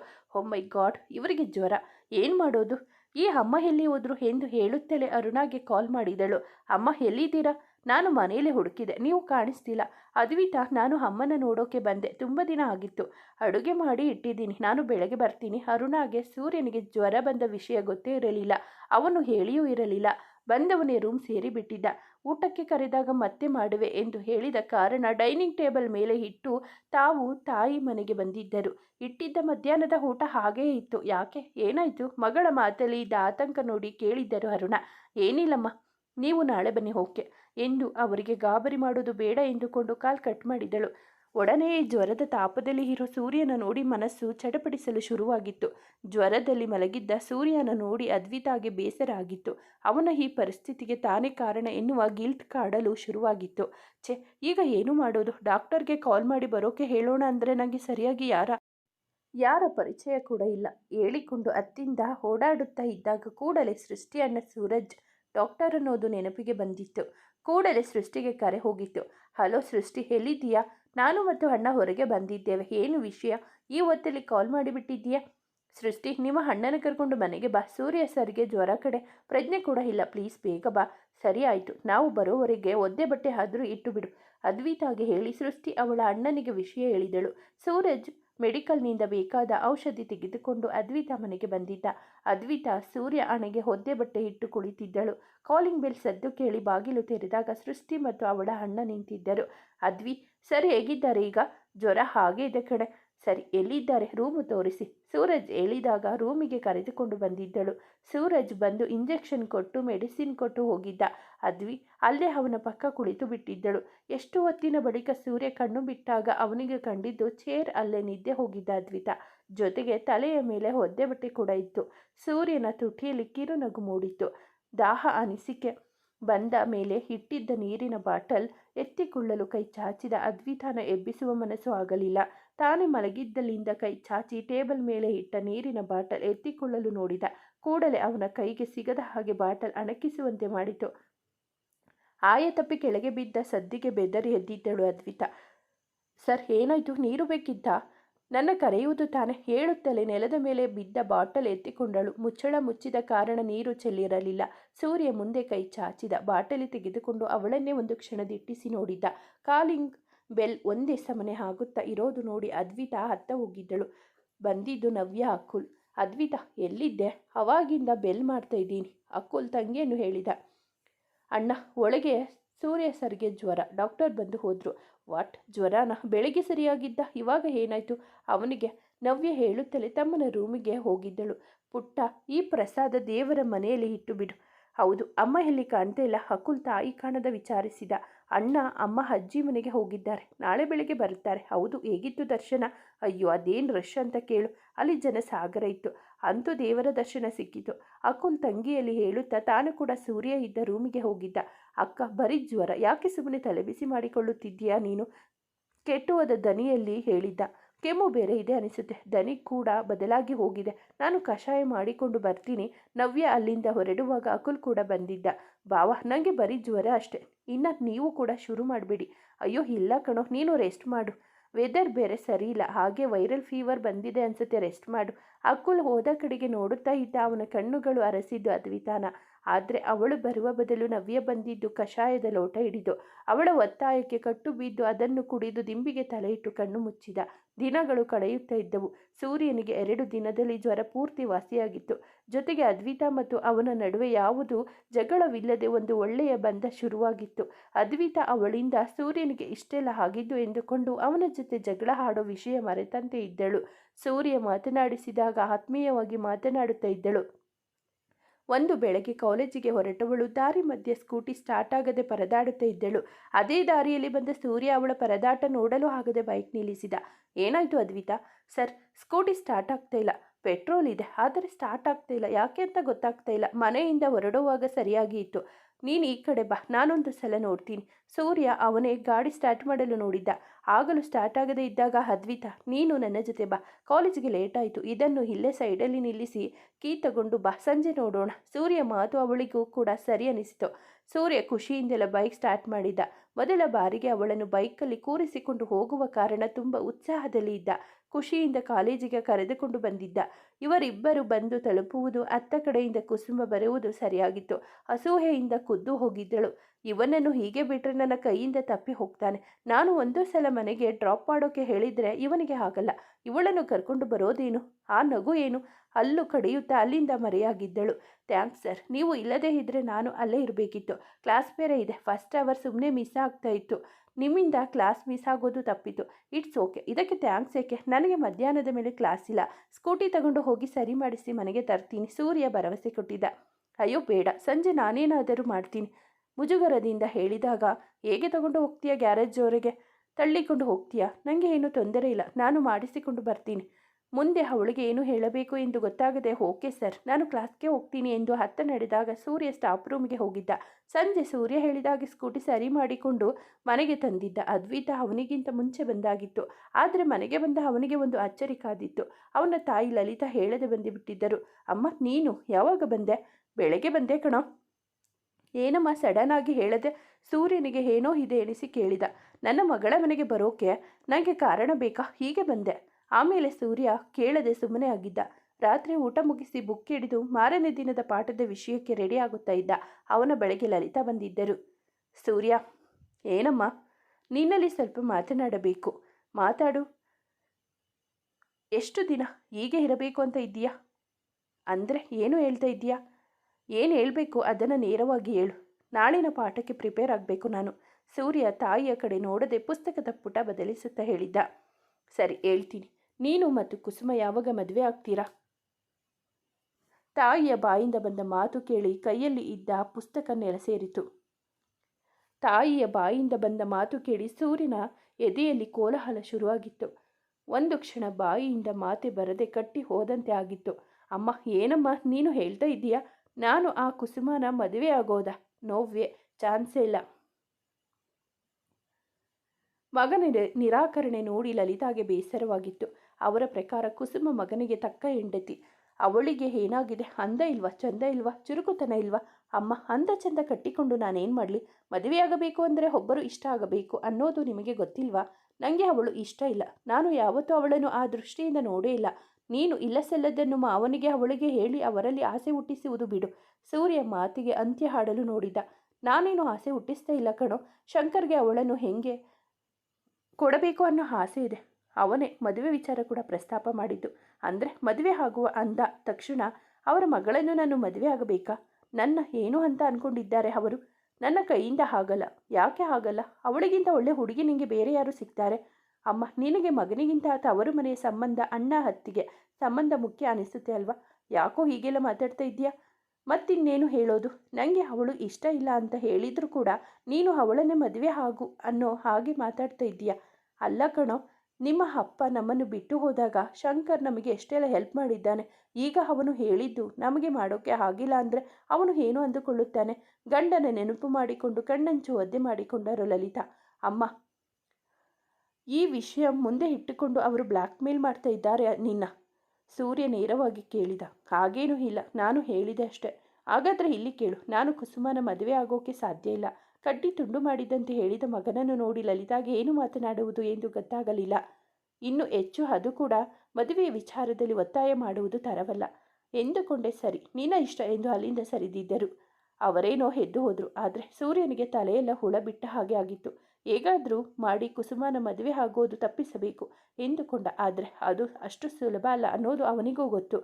ಮೈ ಗಾಡ್, ಇವರಿಗೆ ಜ್ವರ. ಏನು ಮಾಡೋದು? ಈ ಅಮ್ಮ ಎಲ್ಲಿ ಹೋದ್ರು ಎಂದು ಹೇಳುತ್ತಲೇ ಅರುಣಾಗೆ ಕಾಲ್ ಮಾಡಿದಳು. ಅಮ್ಮ ಎಲ್ಲಿದ್ದೀರಾ? ನಾನು ಮನೆಯಲ್ಲೇ ಹುಡುಕಿದೆ. ನೀವು ಕಾಣಿಸ್ತಿಲ್ಲ. ಅದ್ವಿತಾ, ನಾನು ಅಮ್ಮನ ನೋಡೋಕೆ ಬಂದೆ. ತುಂಬ ದಿನ ಆಗಿತ್ತು. ಅಡುಗೆ ಮಾಡಿ ಇಟ್ಟಿದ್ದೀನಿ. ನಾನು ಬೆಳಗ್ಗೆ ಬರ್ತೀನಿ. ಅರುಣಾಗೆ ಸೂರ್ಯನಿಗೆ ಜ್ವರ ಬಂದ ವಿಷಯ ಗೊತ್ತೇ ಇರಲಿಲ್ಲ. ಅವನು ಹೇಳಿಯೂ ಇರಲಿಲ್ಲ. ಬಂದವನೇ ರೂಮ್ ಸೇರಿಬಿಟ್ಟಿದ್ದ. ಊಟಕ್ಕೆ ಕರೆದಾಗ ಮತ್ತೆ ಮಾಡುವೆ ಎಂದು ಹೇಳಿದ ಕಾರಣ ಡೈನಿಂಗ್ ಟೇಬಲ್ ಮೇಲೆ ಇಟ್ಟು ತಾವು ತಾಯಿ ಮನೆಗೆ ಬಂದಿದ್ದರು. ಇಟ್ಟಿದ್ದ ಮಧ್ಯಾಹ್ನದ ಊಟ ಹಾಗೇ ಇತ್ತು. ಯಾಕೆ? ಏನಾಯಿತು? ಮಗಳ ಮಾತಲ್ಲಿ ಇದ್ದ ಆತಂಕ ನೋಡಿ ಕೇಳಿದ್ದರು ಅರುಣ. ಏನಿಲ್ಲಮ್ಮ, ನೀವು ನಾಳೆ ಬನ್ನಿ ಓಕೆ ಎಂದು ಅವರಿಗೆ ಗಾಬರಿ ಮಾಡೋದು ಬೇಡ ಎಂದುಕೊಂಡು ಕಾಲ್ ಕಟ್ ಮಾಡಿದಳು. ಒಡನೆ ಜ್ವರದ ತಾಪದಲ್ಲಿ ಇರೋ ಸೂರ್ಯನ ನೋಡಿ ಮನಸ್ಸು ಚಡಪಡಿಸಲು ಶುರುವಾಗಿತ್ತು. ಜ್ವರದಲ್ಲಿ ಮಲಗಿದ್ದ ಸೂರ್ಯನ ನೋಡಿ ಅದ್ವಿತಾಗೆ ಬೇಸರ ಆಗಿತ್ತು. ಅವನ ಈ ಪರಿಸ್ಥಿತಿಗೆ ತಾನೇ ಕಾರಣ ಎನ್ನುವ ಗಿಲ್ಟ್ ಕಾಡಲು ಶುರುವಾಗಿತ್ತು. ಛೆ, ಈಗ ಏನು ಮಾಡೋದು? ಡಾಕ್ಟರ್ಗೆ ಕಾಲ್ ಮಾಡಿ ಬರೋಕೆ ಹೇಳೋಣ ಅಂದರೆ ನನಗೆ ಸರಿಯಾಗಿ ಯಾರ ಯಾರ ಪರಿಚಯ ಕೂಡ ಇಲ್ಲ. ಹೇಳಿಕೊಂಡು ಅತ್ತಿಂದ ಓಡಾಡುತ್ತಾ ಇದ್ದಾಗ ಕೂಡಲೇ ಸೃಷ್ಟಿಯನ್ನ ಸೂರಜ್ ಡಾಕ್ಟರ್ ಅನ್ನೋದು ನೆನಪಿಗೆ ಬಂದಿತ್ತು. ಕೂಡಲೇ ಸೃಷ್ಟಿಗೆ ಕರೆ ಹೋಗಿತ್ತು. ಹಲೋ ಸೃಷ್ಟಿ, ಎಲ್ಲಿದ್ದೀಯಾ? ನಾನು ಮತ್ತು ಅಣ್ಣ ಹೊರಗೆ ಬಂದಿದ್ದೇವೆ. ಏನು ವಿಷಯ? ಈ ಹೊತ್ತಲ್ಲಿ ಕಾಲ್ ಮಾಡಿಬಿಟ್ಟಿದ್ದೀಯಾ? ಸೃಷ್ಟಿ, ನಿಮ್ಮ ಅಣ್ಣನ ಕರ್ಕೊಂಡು ಮನೆಗೆ ಬಾ. ಸೂರ್ಯ ಸರ್ಗೆ ಜ್ವರ ಕಡೆ. ಪ್ರಜ್ಞೆ ಕೂಡ ಇಲ್ಲ. ಪ್ಲೀಸ್ ಬೇಗ ಬಾ. ಸರಿ ಆಯಿತು. ನಾವು ಬರೋವರೆಗೆ ಒದ್ದೆ ಬಟ್ಟೆ ಆದರೂ ಇಟ್ಟು ಬಿಡು. ಅದ್ವಿತಾಗಿ ಹೇಳಿ ಸೃಷ್ಟಿ ಅವಳ ಅಣ್ಣನಿಗೆ ವಿಷಯ ಹೇಳಿದಳು. ಸೂರಜ್ ಮೆಡಿಕಲ್ನಿಂದ ಬೇಕಾದ ಔಷಧಿ ತೆಗೆದುಕೊಂಡು ಅದ್ವಿತಾ ಮನೆಗೆ ಬಂದಿದ್ದ. ಅದ್ವಿತಾ ಸೂರ್ಯ ಅಣೆಗೆ ಹೊದ್ದೆ ಬಟ್ಟೆ ಇಟ್ಟು ಕುಳಿತಿದ್ದಳು. ಕಾಲಿಂಗ್ ಬೆಲ್ ಸದ್ದು ಕೇಳಿ ಬಾಗಿಲು ತೆರೆದಾಗ ಸೃಷ್ಟಿ ಮತ್ತು ಅವಳ ಅಣ್ಣ ನಿಂತಿದ್ದರು. ಅದ್ವಿ, ಸರಿ ಹೇಗಿದ್ದಾರೆ ಈಗ? ಜ್ವರ ಹಾಗೆ ಇದೆ ಕಡೆ ಸರಿ, ಎಲ್ಲಿದ್ದಾರೆ? ರೂಮು ತೋರಿಸಿ. ಸೂರಜ್ ಹೇಳಿದಾಗ ರೂಮಿಗೆ ಕರೆದುಕೊಂಡು ಬಂದಿದ್ದಳು. ಸೂರಜ್ ಬಂದು ಇಂಜೆಕ್ಷನ್ ಕೊಟ್ಟು ಮೆಡಿಸಿನ್ ಕೊಟ್ಟು ಹೋಗಿದ್ದ. ಅದ್ವಿ ಅಲ್ಲೇ ಅವನ ಪಕ್ಕ ಕುಳಿತು ಬಿಟ್ಟಿದ್ದಳು. ಎಷ್ಟು ಹೊತ್ತಿನ ಬಳಿಕ ಸೂರ್ಯ ಕಣ್ಣು ಬಿಟ್ಟಾಗ ಅವನಿಗೆ ಕಂಡಿದ್ದು ಚೇರ್ ಅಲ್ಲೇ ನಿದ್ದೆ ಹೋಗಿದ್ದ ಅದ್ವಿತ. ಜೊತೆಗೆ ತಲೆಯ ಮೇಲೆ ಒದ್ದೆ ಬಟ್ಟೆ ಕೂಡ ಇತ್ತು. ಸೂರ್ಯನ ತುಟಿಯಲ್ಲಿ ಕಿರುನಗು ಮೂಡಿತ್ತು. ದಾಹ ಅನಿಸಿಕೆ ಬಂದ ಮೇಲೆ ಇಟ್ಟಿದ್ದ ನೀರಿನ ಬಾಟಲ್ ಎತ್ತಿಕೊಳ್ಳಲು ಕೈ ಚಾಚಿದ ಅದ್ವಿತಾನ ಎಬ್ಬಿಸುವ ಮನಸ್ಸು ಆಗಲಿಲ್ಲ. ತಾನೇ ಮಲಗಿದ್ದಲ್ಲಿಂದ ಕೈ ಚಾಚಿ ಟೇಬಲ್ ಮೇಲೆ ಇಟ್ಟ ನೀರಿನ ಬಾಟಲ್ ಎತ್ತಿಕೊಳ್ಳಲು ನೋಡಿದ. ಕೂಡಲೇ ಅವನ ಕೈಗೆ ಸಿಗದ ಹಾಗೆ ಬಾಟಲ್ ಅಣಕಿಸುವಂತೆ ಮಾಡಿತು. ಆಯ ತಪ್ಪಿ ಕೆಳಗೆ ಬಿದ್ದ ಸದ್ದಿಗೆ ಬೆದರಿ ಎದ್ದಿದ್ದಳು ಅದ್ವಿತ. ಸರ್, ಏನಾಯ್ತು? ನೀರು ಬೇಕಿದ್ದ ನನ್ನ ಕರೆಯುವುದು ತಾನೆ, ಹೇಳುತ್ತಲೇ ನೆಲದ ಮೇಲೆ ಬಿದ್ದ ಬಾಟಲ್ ಎತ್ತಿಕೊಂಡಳು. ಮುಚ್ಚಳ ಮುಚ್ಚಿದ ಕಾರಣ ನೀರು ಚೆಲ್ಲಿರಲಿಲ್ಲ. ಸೂರ್ಯ ಮುಂದೆ ಕೈ ಚಾಚಿದ. ಬಾಟಲಿ ತೆಗೆದುಕೊಂಡು ಅವಳನ್ನೇ ಒಂದು ಕ್ಷಣ ದಿಟ್ಟಿಸಿ ನೋಡಿದ್ದ ಕಾಲಿಂಗ್ ಬೆಲ್ ಒಂದೇ ಸಮನೆ ಆಗುತ್ತಾ ಇರೋದು ನೋಡಿ ಅದ್ವಿತಾ ಹತ್ತ ಹೋಗಿದ್ದಳು. ಬಂದಿದ್ದು ನವ್ಯ, ಅಕುಲ್. ಅದ್ವಿತಾ, ಎಲ್ಲಿದ್ದೆ? ಅವಾಗಿಂದ ಬೆಲ್ ಮಾಡ್ತಾ ಇದ್ದೀನಿ, ಅಕುಲ್ ತಂಗಿಯನ್ನು ಹೇಳಿದ. ಅಣ್ಣ, ಒಳಗೆ ಸೂರ್ಯ ಸರ್ಗೆ ಜ್ವರ. ಡಾಕ್ಟರ್ ಬಂದು ಹೋದರು. ವಾಟ್? ಜ್ವರನ? ಬೆಳಗ್ಗೆ ಸರಿಯಾಗಿದ್ದ? ಇವಾಗ ಏನಾಯಿತು? ಅವನಿಗೆ ನವ್ಯ ಹೇಳುತ್ತಲೇ ತಮ್ಮನ ರೂಮಿಗೆ ಹೋಗಿದ್ದಳು. ಪುಟ್ಟ, ಈ ಪ್ರಸಾದ ದೇವರ ಮನೆಯಲ್ಲಿ ಇಟ್ಟು ಬಿಡು. ಹೌದು, ಅಮ್ಮ ಎಲ್ಲಿ ಕಾಣ್ತಾ ಇಲ್ಲ. ಹಕುಲ್ ತಾಯಿ ಕಾಣದ ವಿಚಾರಿಸಿದ. ಅಣ್ಣ, ಅಮ್ಮ ಅಜ್ಜಿ ಮನೆಗೆ ಹೋಗಿದ್ದಾರೆ. ನಾಳೆ ಬೆಳಿಗ್ಗೆ ಬರುತ್ತಾರೆ. ಹೌದು, ಹೇಗಿತ್ತು ದರ್ಶನ? ಅಯ್ಯೋ, ಅದೇನು ರಶ್ ಅಂತ ಕೇಳು. ಅಲ್ಲಿ ಜನ ಸಾಗರ ಇತ್ತು. ಅಂತೂ ದೇವರ ದರ್ಶನ ಸಿಕ್ಕಿತು. ಅಕ್ಕನ ತಂಗಿಯಲ್ಲಿ ಹೇಳುತ್ತಾ ತಾನು ಕೂಡ ಸೂರ್ಯ ಇದ್ದ ರೂಮಿಗೆ ಹೋಗಿದ್ದ. ಅಕ್ಕ, ಬರೀ ಜ್ವರ. ಯಾಕೆ ಸುಮ್ಮನೆ ತಲೆಬಿಸಿ ಮಾಡಿಕೊಳ್ಳುತ್ತಿದ್ದೀಯಾ ನೀನು? ಕೆಟ್ಟುವದ ದನಿಯಲ್ಲಿ ಹೇಳಿದ್ದ. ಕೆಮ್ಮು ಬೇರೆ ಇದೆ ಅನಿಸುತ್ತೆ. ದನಿ ಕೂಡ ಬದಲಾಗಿ ಹೋಗಿದೆ. ನಾನು ಕಷಾಯ ಮಾಡಿಕೊಂಡು ಬರ್ತೀನಿ. ನವ್ಯ ಅಲ್ಲಿಂದ ಹೊರಡುವಾಗ ಅಕುಲ್ ಕೂಡ ಬಂದಿದ್ದ. ಬಾವ ನನಗೆ ಬರೀ ಜ್ವರ ಅಷ್ಟೆ. ಇನ್ನು ನೀವು ಕೂಡ ಶುರು ಮಾಡಬೇಡಿ. ಅಯ್ಯೋ, ಇಲ್ಲ ಕಣೋ, ನೀನು ರೆಸ್ಟ್ ಮಾಡು. ವೆದರ್ ಬೇರೆ ಸರಿ ಇಲ್ಲ. ಹಾಗೆ ವೈರಲ್ ಫೀವರ್ ಬಂದಿದೆ ಅನ್ಸುತ್ತೆ ರೆಸ್ಟ್ ಮಾಡು. ಅಕುಲ್ ಹೋದ ಕಡೆಗೆ ನೋಡುತ್ತಾ ಇದ್ದ ಅವನ ಕಣ್ಣುಗಳು ಅರಸಿದ್ದು ಅದ್ವಿತಾನ. ಆದರೆ ಅವಳು ಬರುವ ಬದಲು ನವ್ಯ ಬಂದಿದ್ದು ಕಷಾಯದ ಲೋಟ ಹಿಡಿದು ಅವಳ ಒತ್ತಾಯಕ್ಕೆ ಕಟ್ಟು ಬಿದ್ದು ಅದನ್ನು ಕುಡಿದು ದಿಂಬಿಗೆ ತಲೆಯಿಟ್ಟು ಕಣ್ಣು ಮುಚ್ಚಿದ. ದಿನಗಳು ಕಳೆಯುತ್ತಾ ಇದ್ದವು. ಸೂರ್ಯನಿಗೆ ಎರಡು ದಿನದಲ್ಲಿ ಜ್ವರ ಪೂರ್ತಿ ವಾಸಿಯಾಗಿತ್ತು ಜೊತೆಗೆ ಅದ್ವಿತಾ ಮತ್ತು ಅವನ ನಡುವೆ ಯಾವುದು ಜಗಳವಿಲ್ಲದೆ ಒಂದು ಒಳ್ಳೆಯ ಬಂಧ ಶುರುವಾಗಿತ್ತು. ಅದ್ವಿತಾ ಅವಳಿಂದ, ಸೂರ್ಯನಿಗೆ ಇಷ್ಟೆಲ್ಲ ಆಗಿದ್ದು? ಎಂದುಕೊಂಡು ಅವನ ಜೊತೆ ಜಗಳ ಹಾಡೋ ವಿಷಯ ಮರೆತಂತೆ ಇದ್ದಳು. ಸೂರ್ಯ ಮಾತನಾಡಿಸಿದಾಗ ಆತ್ಮೀಯವಾಗಿ ಮಾತನಾಡುತ್ತಾ ಇದ್ದಳು. ಒಂದು ಬೆಳಗ್ಗೆ ಕಾಲೇಜಿಗೆ ಹೊರಟವಳು. ದಾರಿ ಮಧ್ಯೆ ಸ್ಕೂಟಿ ಸ್ಟಾರ್ಟ್ ಆಗದೆ ಪರದಾಡುತ್ತಾ ಇದ್ದಳು. ಅದೇ ದಾರಿಯಲ್ಲಿ ಬಂದ ಸೂರ್ಯ ಅವಳ ಪರದಾಟ ನೋಡಲು ಆಗದೆ ಬೈಕ್ ನಿಲ್ಲಿಸಿದ. ಏನಾಯಿತು ಅದ್ವಿತಾ? ಸರ್, ಸ್ಕೂಟಿ ಸ್ಟಾರ್ಟ್ ಆಗ್ತಾ ಇಲ್ಲ. ಪೆಟ್ರೋಲ್ ಇದೆ, ಆದರೆ ಸ್ಟಾರ್ಟ್ ಆಗ್ತಾ ಇಲ್ಲ. ಯಾಕೆ ಅಂತ ಗೊತ್ತಾಗ್ತಾ ಇಲ್ಲ. ಮನೆಯಿಂದ ಹೊರಡುವಾಗ ಸರಿಯಾಗಿ ಇತ್ತು. ನೀನು ಈ ಕಡೆ ಬಾ, ನಾನೊಂದು ಸಲ ನೋಡ್ತೀನಿ. ಸೂರ್ಯ ಅವನೇ ಗಾಡಿ ಸ್ಟಾರ್ಟ್ ಮಾಡಲು ನೋಡಿದ್ದ. ಆಗಲೂ ಸ್ಟಾರ್ಟ್ ಆಗದೇ ಇದ್ದಾಗ, ಅದ್ವಿತಾ, ನೀನು ನನ್ನ ಜೊತೆ ಬಾ. ಕಾಲೇಜಿಗೆ ಲೇಟ್ ಆಯಿತು. ಇದನ್ನು ಇಲ್ಲೇ ಸೈಡಲ್ಲಿ ನಿಲ್ಲಿಸಿ. ಕೀ ತಗೊಂಡು ಬಾ. ಸಂಜೆ ನೋಡೋಣ. ಸೂರ್ಯ ಮಾತು ಅವಳಿಗೂ ಕೂಡ ಸರಿ ಅನಿಸಿತು. ಸೂರ್ಯ ಖುಷಿಯಿಂದಲೇ ಬೈಕ್ ಸ್ಟಾರ್ಟ್ ಮಾಡಿದ್ದ ಮೊದಲ ಬಾರಿಗೆ ಅವಳನ್ನು ಬೈಕಲ್ಲಿ ಕೂರಿಸಿಕೊಂಡು ಹೋಗುವ ಕಾರಣ ತುಂಬ ಉತ್ಸಾಹದಲ್ಲಿ ಇದ್ದ. ಖುಷಿಯಿಂದ ಕಾಲೇಜಿಗೆ ಕರೆದುಕೊಂಡು ಬಂದಿದ್ದ. ಇವರಿಬ್ಬರು ಬಂದು ತಲುಪುವುದು, ಅತ್ತ ಕಡೆಯಿಂದ ಕುಸುಮ ಬರುವುದು ಸರಿಯಾಗಿತ್ತು. ಅಸೂಹೆಯಿಂದ ಕುದ್ದು ಹೋಗಿದ್ದಳು. ಇವನನ್ನು ಹೀಗೆ ಬಿಟ್ಟರೆ ನನ್ನ ಕೈಯಿಂದ ತಪ್ಪಿ ಹೋಗ್ತಾನೆ. ನಾನು ಒಂದು ಸಲ ಮನೆಗೆ ಡ್ರಾಪ್ ಮಾಡೋಕೆ ಹೇಳಿದರೆ ಇವನಿಗೆ ಆಗಲ್ಲ ಇವಳನ್ನು ಕರ್ಕೊಂಡು ಬರೋದೇನು? ಆ ನಗು ಏನು? ಅಲ್ಲೂ ಕಡಿಯುತ್ತಾ ಅಲ್ಲಿಂದ ಮರೆಯಾಗಿದ್ದಳು. Thanks sir. ನೀವು ಇಲ್ಲದೇ ಇದ್ದರೆ ನಾನು ಅಲ್ಲೇ ಇರಬೇಕಿತ್ತು. ಕ್ಲಾಸ್ ಬೇರೆ ಇದೆ. ಫಸ್ಟ್ ಅವರ್ ಸುಮ್ಮನೆ ಮಿಸ್ ಆಗ್ತಾ ಇತ್ತು. ನಿಮ್ಮಿಂದ ಕ್ಲಾಸ್ ಮಿಸ್ ಆಗೋದು ತಪ್ಪಿತು ಇಟ್ಸ್ ಓಕೆ. ಇದಕ್ಕೆ ಥ್ಯಾಂಕ್ಸ್ ಏಕೆ? ನನಗೆ ಮಧ್ಯಾಹ್ನದ ಮೇಲೆ ಕ್ಲಾಸ್ ಇಲ್ಲ. ಸ್ಕೂಟಿ ತಗೊಂಡು ಹೋಗಿ ಸರಿ ಮಾಡಿಸಿ ಮನೆಗೆ ತರ್ತೀನಿ. ಸೂರ್ಯ ಭರವಸೆ ಕೊಟ್ಟಿದ್ದ. ಅಯ್ಯೋ ಬೇಡ. ಸಂಜೆ ನಾನೇನಾದರೂ ಮಾಡ್ತೀನಿ. ಮುಜುಗರದಿಂದ ಹೇಳಿದಾಗ, ಹೇಗೆ ತಗೊಂಡು ಹೋಗ್ತೀಯಾ ಗ್ಯಾರೇಜ್ ಅವರಿಗೆ? ತಳ್ಳಿಕೊಂಡು ಹೋಗ್ತೀಯಾ? ನನಗೆ ಏನೂ ತೊಂದರೆ ಇಲ್ಲ. ನಾನು ಮಾಡಿಸಿಕೊಂಡು ಬರ್ತೀನಿ. ಮುಂದೆ ಅವಳಿಗೆ ಏನು ಹೇಳಬೇಕು ಎಂದು ಗೊತ್ತಾಗದೆ, ಓಕೆ ಸರ್, ನಾನು ಕ್ಲಾಸ್ಗೆ ಹೋಗ್ತೀನಿ ಎಂದು ಹತ್ತ ನಡೆದಾಗ ಸೂರ್ಯ ಸ್ಟಾಫ್ ರೂಮ್ಗೆ ಹೋಗಿದ್ದ. ಸಂಜೆ ಸೂರ್ಯ ಹೇಳಿದಾಗ ಸ್ಕೂಟಿ ಸರಿ ಮಾಡಿಕೊಂಡು ಮನೆಗೆ ತಂದಿದ್ದ. ಅದ್ವಿತ ಅವನಿಗಿಂತ ಮುಂಚೆ ಬಂದಾಗಿತ್ತು. ಆದರೆ ಮನೆಗೆ ಬಂದ ಅವನಿಗೆ ಒಂದು ಅಚ್ಚರಿ ಕಾದಿತ್ತು. ಅವನ ತಾಯಿ ಲಲಿತಾ ಹೇಳದೆ ಬಂದುಬಿಟ್ಟಿದ್ದರು ಅಮ್ಮ, ನೀನು ಯಾವಾಗ ಬಂದೆ? ಬೆಳಗ್ಗೆ ಬಂದೆ ಕಣೋ. ಏನಮ್ಮ ಸಡನ್ ಆಗಿ ಹೇಳದೆ ಸೂರ್ಯನಿಗೆ ಏನೋ ಇದೆ ಎನಿಸಿ ಕೇಳಿದ. ನನ್ನ ಮಗಳ ಮನೆಗೆ ಬರೋಕೆ ನನಗೆ ಕಾರಣ ಬೇಕಾ? ಹೀಗೆ ಬಂದೆ. ಆಮೇಲೆ ಸೂರ್ಯ ಕೇಳದೆ ಸುಮ್ಮನೆ ಆಗಿದ್ದ. ರಾತ್ರಿ ಊಟ ಮುಗಿಸಿ ಬುಕ್ ಹಿಡಿದು ಮಾರನೇ ದಿನದ ಪಾಠದ ವಿಷಯಕ್ಕೆ ರೆಡಿ ಆಗುತ್ತಾ ಇದ್ದ. ಅವನ ಬೆಳಗ್ಗೆ ಲಲಿತಾ ಬಂದಿದ್ದರು. ಸೂರ್ಯ, ಏನಮ್ಮ? ನಿನ್ನಲ್ಲಿ ಸ್ವಲ್ಪ ಮಾತನಾಡಬೇಕು. ಮಾತಾಡು. ಎಷ್ಟು ದಿನ ಹೀಗೆ ಇರಬೇಕು ಅಂತ ಇದ್ದೀಯಾ? ಅಂದರೆ ಏನು ಹೇಳ್ತಾ ಇದ್ದೀಯಾ? ಏನು ಹೇಳಬೇಕು? ಅದನ್ನು ನೇರವಾಗಿ ಹೇಳು. ನಾಳಿನ ಪಾಠಕ್ಕೆ ಪ್ರಿಪೇರ್ ಆಗಬೇಕು ನಾನು. ಸೂರ್ಯ ತಾಯಿಯ ಕಡೆ ನೋಡದೆ ಪುಸ್ತಕದ ಪುಟ ಬದಲಿಸುತ್ತಾ ಹೇಳಿದ್ದ. ಸರಿ, ಹೇಳ್ತೀನಿ. ನೀನು ಮತ್ತು ಕುಸುಮ ಯಾವಾಗ ಮದುವೆ ಆಗ್ತೀರಾ? ತಾಯಿಯ ಬಾಯಿಂದ ಬಂದ ಮಾತು ಕೇಳಿ ಕೈಯಲ್ಲಿ ಇದ್ದ ಪುಸ್ತಕ ನೆಲ ಸೇರಿತು. ತಾಯಿಯ ಬಾಯಿಂದ ಬಂದ ಮಾತು ಕೇಳಿ ಸೂರ್ಯನ ಎದೆಯಲ್ಲಿ ಕೋಲಾಹಲ ಶುರುವಾಗಿತ್ತು. ಒಂದು ಕ್ಷಣ ಬಾಯಿಯಿಂದ ಮಾತೆ ಬರದೆ ಕಟ್ಟಿ ಹೋದಂತೆ ಆಗಿತ್ತು. ಅಮ್ಮ, ಏನಮ್ಮ, ನೀನು ಹೇಳ್ತಾ ಇದ್ದೀಯಾ? ನಾನು ಆ ಕುಸುಮನ ಮದುವೆ ಆಗೋದ? ನೋವ್ಯೆ ಚಾನ್ಸೇ ಇಲ್ಲ. ಮಗನ ನಿರಾಕರಣೆ ನೋಡಿ ಲಲಿತಾಗೆ ಬೇಸರವಾಗಿತ್ತು. ಅವರ ಪ್ರಕಾರ ಕುಸುಮ ಮಗನಿಗೆ ತಕ್ಕ ಹೆಂಡತಿ. ಅವಳಿಗೆ ಏನಾಗಿದೆ? ಅಂದ ಇಲ್ವಾ? ಚಂದ ಇಲ್ವಾ? ಚುರುಕುತನ ಇಲ್ವಾ? ಅಮ್ಮ, ಅಂದ ಚಂದ ಕಟ್ಟಿಕೊಂಡು ನಾನೇನು ಮಾಡಲಿ? ಮದುವೆಯಾಗಬೇಕು ಅಂದರೆ ಒಬ್ಬರು ಇಷ್ಟ ಆಗಬೇಕು ಅನ್ನೋದು ನಿಮಗೆ ಗೊತ್ತಿಲ್ವಾ? ನನಗೆ ಅವಳು ಇಷ್ಟ ಇಲ್ಲ. ನಾನು ಯಾವತ್ತೂ ಅವಳನ್ನು ಆ ದೃಷ್ಟಿಯಿಂದ ನೋಡೇ ಇಲ್ಲ. ನೀನು ಇಲ್ಲಸಲ್ಲದನ್ನು ಮಾವನಿಗೆ ಅವಳಿಗೆ ಹೇಳಿ ಅವರಲ್ಲಿ ಆಸೆ ಹುಟ್ಟಿಸುವುದು ಬಿಡು. ಸೂರ್ಯ ಮಾತಿಗೆ ಅಂತ್ಯ ಹಾಡಲು ನೋಡಿದ. ನಾನೇನು ಆಸೆ ಹುಟ್ಟಿಸ್ತಾ ಇಲ್ಲ ಕಣೋ. ಶಂಕರ್ಗೆ ಅವಳನ್ನು ಹೆಂಗೆ ಕೊಡಬೇಕು ಅನ್ನೋ ಆಸೆ ಇದೆ. ಅವನೇ ಮದುವೆ ವಿಚಾರ ಕೂಡ ಪ್ರಸ್ತಾಪ ಮಾಡಿದ್ದು. ಅಂದರೆ ಮದುವೆ ಆಗುವ ಅಂದ ತಕ್ಷಣ ಅವರ ಮಗಳನ್ನು ನಾನು ಮದುವೆ ಆಗಬೇಕಾ? ನನ್ನ ಏನು ಅಂತ ಅಂದ್ಕೊಂಡಿದ್ದಾರೆ ಅವರು? ನನ್ನ ಕೈಯಿಂದ ಆಗಲ್ಲ. ಯಾಕೆ ಆಗಲ್ಲ? ಅವಳಿಗಿಂತ ಒಳ್ಳೆ ಹುಡುಗಿ ನಿಮಗೆ ಬೇರೆ ಯಾರು ಸಿಗ್ತಾರೆ? ಅಮ್ಮ, ನಿನಗೆ ಮಗನಿಗಿಂತ ತವರು ಮನೆಯ ಸಂಬಂಧ, ಅಣ್ಣ ಹತ್ತಿಗೆ ಸಂಬಂಧ ಮುಖ್ಯ ಅನಿಸುತ್ತೆ ಅಲ್ವಾ? ಯಾಕೋ ಹೀಗೆಲ್ಲ ಮಾತಾಡ್ತಾ ಇದೆಯಾ ಮತ್ತಿನ್ನೇನು ಹೇಳೋದು? ನನಗೆ ಅವಳು ಇಷ್ಟ ಇಲ್ಲ ಅಂತ ಹೇಳಿದರೂ ಕೂಡ ನೀನು ಅವಳನ್ನೇ ಮದುವೆ ಆಗು ಅನ್ನೋ ಹಾಗೆ ಮಾತಾಡ್ತಾ ಇದ್ದೀಯಾ? ಅಲ್ಲ ಕಣೋ, ನಿಮ್ಮ ಅಪ್ಪ ನಮ್ಮನ್ನು ಬಿಟ್ಟು ಹೋದಾಗ ಶಂಕರ್ ನಮಗೆ ಎಷ್ಟೆಲ್ಲ ಹೆಲ್ಪ್ ಮಾಡಿದ್ದಾನೆ. ಈಗ ಅವನು ಹೇಳಿದ್ದು ನಮಗೆ ಮಾಡೋಕ್ಕೆ ಆಗಿಲ್ಲ ಅಂದರೆ ಅವನು ಏನು ಅಂದುಕೊಳ್ಳುತ್ತಾನೆ? ಗಂಡನ ನೆನಪು ಮಾಡಿಕೊಂಡು, ಕಣ್ಣಂಚು ಒದ್ದೆ ಮಾಡಿಕೊಂಡರು ಲಲಿತಾ. ಅಮ್ಮ ಈ ವಿಷಯ ಮುಂದೆ ಇಟ್ಟುಕೊಂಡು ಅವರು ಬ್ಲ್ಯಾಕ್ ಮೇಲ್ ಮಾಡ್ತಾ ಇದ್ದಾರೆ ನಿನ್ನ. ಸೂರ್ಯ ನೇರವಾಗಿ ಕೇಳಿದ. ಹಾಗೇನೂ ಇಲ್ಲ. ನಾನು ಹೇಳಿದೆ ಅಷ್ಟೆ. ಹಾಗಾದರೆ ಇಲ್ಲಿ ಕೇಳು. ನಾನು ಕುಸುಮನ ಮದುವೆ ಆಗೋಕೆ ಸಾಧ್ಯ ಇಲ್ಲ. ಕಡ್ಡಿ ತುಂಡು ಮಾಡಿದಂತೆ ಹೇಳಿದ ಮಗನನ್ನು ನೋಡಿ ಲಲಿತಾಗೆ ಏನು ಮಾತನಾಡುವುದು ಎಂದು ಗೊತ್ತಾಗಲಿಲ್ಲ. ಇನ್ನು ಹೆಚ್ಚು ಅದು ಕೂಡ ಮದುವೆಯ ವಿಚಾರದಲ್ಲಿ ಒತ್ತಾಯ ಮಾಡುವುದು ತರವಲ್ಲ. ಎಂದುಕೊಂಡೆ ಸರಿ. ನಿನ್ನ ಇಷ್ಟ ಎಂದು ಅಲ್ಲಿಂದ ಸರಿದಿದ್ದರು. ಅವರೇನೋ ಎದ್ದು ಹೋದರು ಆದರೆ ಸೂರ್ಯನಿಗೆ ತಲೆಯೆಲ್ಲ ಹುಳ ಬಿಟ್ಟ ಹಾಗೆ ಆಗಿತ್ತು. ಹೇಗಾದರೂ ಮಾಡಿ ಕುಸುಮನ ಮದುವೆ ಆಗೋದು ತಪ್ಪಿಸಬೇಕು ಎಂದುಕೊಂಡ. ಆದರೆ ಅದು ಅಷ್ಟು ಸುಲಭ ಅಲ್ಲ ಅನ್ನೋದು ಅವನಿಗೂ ಗೊತ್ತು.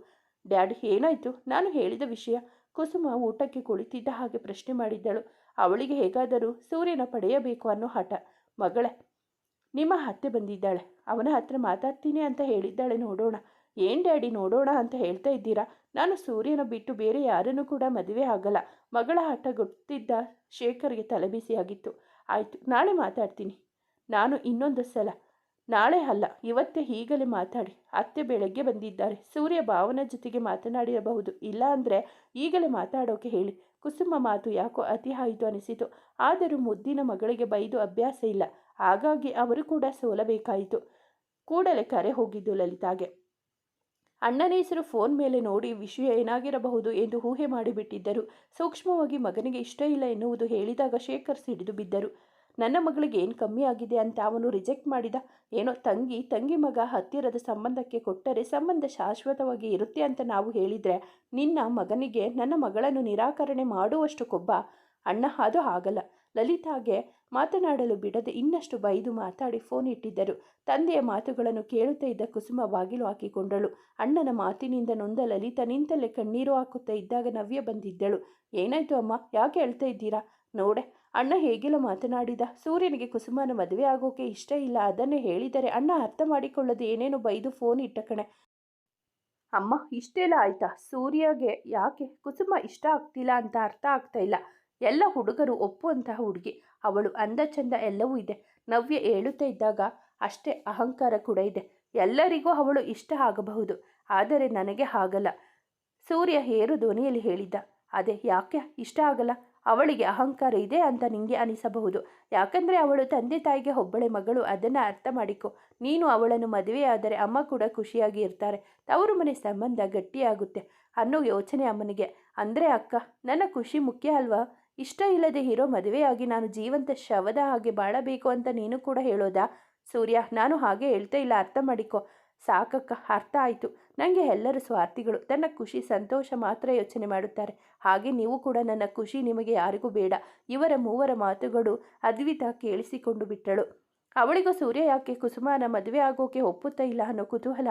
ಡ್ಯಾಡಿ, ಏನಾಯಿತು? ನಾನು ಹೇಳಿದ ವಿಷಯ. ಕುಸುಮ ಊಟಕ್ಕೆ ಕುಳಿತಿದ್ದ ಹಾಗೆ ಪ್ರಶ್ನೆ ಮಾಡಿದ್ದಳು. ಅವಳಿಗೆ ಹೇಗಾದರೂ ಸೂರ್ಯನ ಪಡೆಯಬೇಕು ಅನ್ನೋ ಹಠ. ಮಗಳೇ, ನಿಮ್ಮ ಅತ್ತೆ ಬಂದಿದ್ದಾಳೆ. ಅವನ ಹತ್ರ ಮಾತಾಡ್ತೀನಿ ಅಂತ ಹೇಳಿದ್ದಾಳೆ. ನೋಡೋಣ. ಏನು ಡ್ಯಾಡಿ, ನೋಡೋಣ ಅಂತ ಹೇಳ್ತಾ ಇದ್ದೀರಾ? ನಾನು ಸೂರ್ಯನ ಬಿಟ್ಟು ಬೇರೆ ಯಾರನ್ನೂ ಕೂಡ ಮದುವೆ ಆಗಲ್ಲ. ಮಗಳ ಹಠ ಗೊತ್ತಿದ್ದ ಶೇಖರ್ಗೆ ತಲೆಬಿಸಿಯಾಗಿತ್ತು. ಆಯಿತು, ನಾಳೆ ಮಾತಾಡ್ತೀನಿ. ನಾನು ಇನ್ನೊಂದು ಸಲ. ನಾಳೆ ಅಲ್ಲ, ಇವತ್ತೇ ಈಗಲೇ ಮಾತಾಡಿ. ಅತ್ತೆ ಬೆಳಗ್ಗೆ ಬಂದಿದ್ದಾರೆ. ಸೂರ್ಯ ಭಾವನ ಜೊತೆಗೆ ಮಾತನಾಡಿರಬಹುದು. ಇಲ್ಲ ಅಂದರೆ ಈಗಲೇ ಮಾತಾಡೋಕೆ ಹೇಳಿ. ಕುಸುಮ ಮಾತು ಯಾಕೋ ಅತಿ ಆಯಿತು ಅನಿಸಿತು. ಆದರೂ ಮುದ್ದಿನ ಮಗಳಿಗೆ ಬೈದು ಅಭ್ಯಾಸ ಇಲ್ಲ. ಹಾಗಾಗಿ ಅವರು ಕೂಡ ಸೋಲಬೇಕಾಯಿತು. ಕೂಡಲೇ ಕರೆ ಹೋಗಿದ್ದು ಲಲಿತಾಗೆ. ಅಣ್ಣನ ಹೆಸರು ಫೋನ್ ಮೇಲೆ ನೋಡಿ ವಿಷಯ ಏನಾಗಿರಬಹುದು ಎಂದು ಊಹೆ ಮಾಡಿಬಿಟ್ಟಿದ್ದರು. ಸೂಕ್ಷ್ಮವಾಗಿ ಮಗನಿಗೆ ಇಷ್ಟ ಇಲ್ಲ ಎನ್ನುವುದು ಹೇಳಿದಾಗ ಶೇಖರ್ ಸಿಡಿದು ಬಿದ್ದರು. ನನ್ನ ಮಗಳಿಗೆ ಏನು ಕಮ್ಮಿ ಆಗಿದೆ ಅಂತ ಅವನು ರಿಜೆಕ್ಟ್ ಮಾಡಿದ. ಏನೋ ತಂಗಿ ತಂಗಿ ಮಗ ಹತ್ತಿರದ ಸಂಬಂಧಕ್ಕೆ ಕೊಟ್ಟರೆ ಸಂಬಂಧ ಶಾಶ್ವತವಾಗಿ ಇರುತ್ತೆ ಅಂತ ನಾವು ಹೇಳಿದರೆ ನಿನ್ನ ಮಗನಿಗೆ ನನ್ನ ಮಗಳನ್ನು ನಿರಾಕರಣೆ ಮಾಡುವಷ್ಟು ಕೊಬ್ಬ? ಅಣ್ಣ, ಅದು ಆಗಲ್ಲ. ಲಲಿತಾಗೆ ಮಾತನಾಡಲು ಬಿಡದೆ ಇನ್ನಷ್ಟು ಬೈದು ಮಾತಾಡಿ ಫೋನ್ ಇಟ್ಟಿದ್ದರು. ತಂದೆಯ ಮಾತುಗಳನ್ನು ಕೇಳುತ್ತಾ ಇದ್ದ ಕುಸುಮ ಬಾಗಿಲು ಹಾಕಿಕೊಂಡಳು. ಅಣ್ಣನ ಮಾತಿನಿಂದ ನೊಂದ ಲಲಿತಾ ನಿಂತಲ್ಲೇ ಕಣ್ಣೀರು ಹಾಕುತ್ತಾ ಇದ್ದಾಗ ನವ್ಯ ಬಂದಿದ್ದಳು. ಏನಾಯ್ತು ಅಮ್ಮ, ಯಾಕೆ ಹೇಳ್ತಾ ಇದ್ದೀರಾ? ನೋಡೆ, ಅಣ್ಣ ಹೇಗೆಲ್ಲ ಮಾತನಾಡಿದ? ಸೂರ್ಯನಿಗೆ ಕುಸುಮನ ಮದುವೆ ಆಗೋಕೆ ಇಷ್ಟ ಇಲ್ಲ. ಅದನ್ನೇ ಹೇಳಿದರೆ ಅಣ್ಣ ಅರ್ಥ ಮಾಡಿಕೊಳ್ಳದೆ ಏನೇನೋ ಬೈದು ಫೋನ್ ಇಟ್ಟ ಕಣೆ. ಅಮ್ಮ, ಇಷ್ಟೆಲ್ಲ ಆಯ್ತಾ? ಸೂರ್ಯಗೆ ಯಾಕೆ? ಕುಸುಮ ಇಷ್ಟ ಆಗ್ತಿಲ್ಲ ಅಂತ ಅರ್ಥ ಆಗ್ತಾ ಇಲ್ಲ. ಎಲ್ಲ ಹುಡುಗರು ಒಪ್ಪುವಂತಹ ಹುಡುಗಿ. ಅವಳು ಅಂದ ಚಂದ ಎಲ್ಲವೂ ಇದೆ. ನವ್ಯ ಹೇಳುತ್ತಾ ಇದ್ದಾಗ ಅಷ್ಟೇ ಅಹಂಕಾರ ಕೂಡ ಇದೆ. ಎಲ್ಲರಿಗೂ ಅವಳು ಇಷ್ಟ ಆಗಬಹುದು. ಆದರೆ ನನಗೆ ಆಗಲ್ಲ ಸೂರ್ಯ ಏರು ಧ್ವನಿಯಲ್ಲಿ ಹೇಳಿದ್ದ ಅದೇ, ಯಾಕೆ ಇಷ್ಟ ಆಗಲ್ಲ? ಅವಳಿಗೆ ಅಹಂಕಾರ ಇದೆ ಅಂತ ನಿಂಗೆ ಅನಿಸಬಹುದು. ಯಾಕಂದರೆ ಅವಳು ತಂದೆ ತಾಯಿಗೆ ಒಬ್ಬಳೆ ಮಗಳು, ಅದನ್ನು ಅರ್ಥ ಮಾಡಿಕೊ. ನೀನು ಅವಳನ್ನು ಮದುವೆಯಾದರೆ ಅಮ್ಮ ಕೂಡ ಖುಷಿಯಾಗಿ ಇರ್ತಾರೆ. ತವರು ಮನೆ ಸಂಬಂಧ ಗಟ್ಟಿಯಾಗುತ್ತೆ ಅನ್ನೋ ಯೋಚನೆ ಅಮ್ಮನಿಗೆ. ಅಂದರೆ ಅಕ್ಕ, ನನ್ನ ಖುಷಿ ಮುಖ್ಯ ಅಲ್ವಾ? ಇಷ್ಟ ಇಲ್ಲದೆ ಇರೋ ಮದುವೆಯಾಗಿ ನಾನು ಜೀವಂತ ಶವದ ಹಾಗೆ ಬಾಳಬೇಕು ಅಂತ ನೀನು ಕೂಡ ಹೇಳೋದಾ? ಸೂರ್ಯ, ನಾನು ಹಾಗೆ ಹೇಳ್ತಾ ಇಲ್ಲ, ಅರ್ಥ ಮಾಡಿಕೊ. ಸಾಕಕ್ಕ, ಅರ್ಥ ಆಯಿತು. ನನಗೆ ಎಲ್ಲರೂ ಸ್ವಾರ್ಥಿಗಳು. ತನ್ನ ಖುಷಿ, ಸಂತೋಷ ಮಾತ್ರ ಯೋಚನೆ ಮಾಡುತ್ತಾರೆ. ಹಾಗೆ ನೀವು ಕೂಡ ನನ್ನ ಖುಷಿ ನಿಮಗೆ ಯಾರಿಗೂ ಬೇಡ. ಇವರ ಮೂವರ ಮಾತುಗಳು ಅದ್ವಿತ ಕೇಳಿಸಿಕೊಂಡು ಬಿಟ್ಟಳು. ಅವಳಿಗೂ ಸೂರ್ಯ ಯಾಕೆ ಕುಸುಮಾನ ಮದುವೆ ಆಗೋಕೆ ಒಪ್ಪುತ್ತಾ ಇಲ್ಲ ಅನ್ನೋ ಕುತೂಹಲ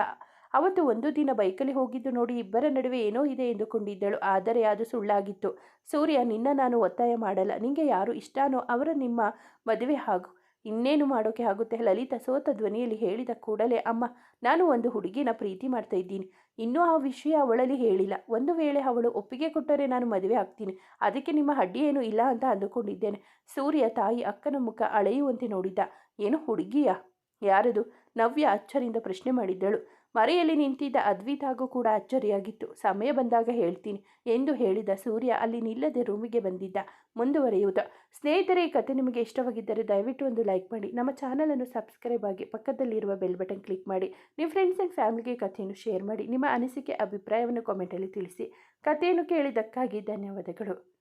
ಅವತ್ತು ಒಂದು ದಿನ ಬೈಕಲ್ಲಿ ಹೋಗಿದ್ದು ನೋಡಿ ಇಬ್ಬರ ನಡುವೆ ಏನೋ ಇದೆ ಎಂದುಕೊಂಡಿದ್ದಳು, ಆದರೆ ಅದು ಸುಳ್ಳಾಗಿತ್ತು. ಸೂರ್ಯ, ನಿನ್ನ ನಾನು ಒತ್ತಾಯ ಮಾಡಲ್ಲ. ನಿಂಗೆ ಯಾರು ಇಷ್ಟನೋ ಅವರ ನಿಮ್ಮ ಮದುವೆ ಹಾಗೂ ಇನ್ನೇನು ಮಾಡೋಕೆ ಆಗುತ್ತೆ? ಲಲಿತಾ ಸೋತ ಧ್ವನಿಯಲ್ಲಿ ಹೇಳಿದ ಕೂಡಲೇ, ಅಮ್ಮ, ನಾನು ಒಂದು ಹುಡುಗಿನ ಪ್ರೀತಿ ಮಾಡ್ತಾ ಇದ್ದೀನಿ. ಇನ್ನೂ ಆ ವಿಷಯ ಅವಳಲ್ಲಿ ಹೇಳಿಲ್ಲ. ಒಂದು ವೇಳೆ ಅವಳು ಒಪ್ಪಿಗೆ ಕೊಟ್ಟರೆ ನಾನು ಮದುವೆ ಆಗ್ತೀನಿ. ಅದಕ್ಕೆ ನಿಮ್ಮ ಅಡ್ಡಿ ಏನೂ ಇಲ್ಲ ಅಂತ ಅಂದುಕೊಂಡಿದ್ದೇನೆ. ಸೂರ್ಯ ತಾಯಿ ಅಕ್ಕನ ಮುಖ ಅಳೆಯುವಂತೆ ನೋಡಿದ್ದ ಏನು ಹುಡುಗಿಯಾ? ಯಾರದು? ನವ್ಯ ಅಚ್ಚರಿಂದ ಪ್ರಶ್ನೆ ಮಾಡಿದ್ದಳು. ಮರೆಯಲ್ಲಿ ನಿಂತಿದ್ದ ಅದ್ವಿತಾಗೂ ಕೂಡ ಅಚ್ಚರಿಯಾಗಿತ್ತು. ಸಮಯ ಬಂದಾಗ ಹೇಳ್ತೀನಿ ಎಂದು ಹೇಳಿದ ಸೂರ್ಯ ಅಲ್ಲಿ ನಿಲ್ಲದೆ ರೂಮಿಗೆ ಬಂದಿದ್ದ. ಮುಂದುವರಿಯುವುದು. ಸ್ನೇಹಿತರೆ, ಈ ಕತೆ ನಿಮಗೆ ಇಷ್ಟವಾಗಿದ್ದರೆ ದಯವಿಟ್ಟು ಒಂದು ಲೈಕ್ ಮಾಡಿ. ನಮ್ಮ ಚಾನಲನ್ನು ಸಬ್ಸ್ಕ್ರೈಬ್ ಆಗಿ ಪಕ್ಕದಲ್ಲಿರುವ ಬೆಲ್ ಬಟನ್ ಕ್ಲಿಕ್ ಮಾಡಿ. ನಿಮ್ಮ ಫ್ರೆಂಡ್ಸ್ ಆ್ಯಂಡ್ ಫ್ಯಾಮಿಲಿಗೆ ಕಥೆಯನ್ನು ಶೇರ್ ಮಾಡಿ. ನಿಮ್ಮ ಅನಿಸಿಕೆ, ಅಭಿಪ್ರಾಯವನ್ನು ಕಾಮೆಂಟಲ್ಲಿ ತಿಳಿಸಿ. ಕಥೆಯನ್ನು ಕೇಳಿದ್ದಕ್ಕಾಗಿ ಧನ್ಯವಾದಗಳು.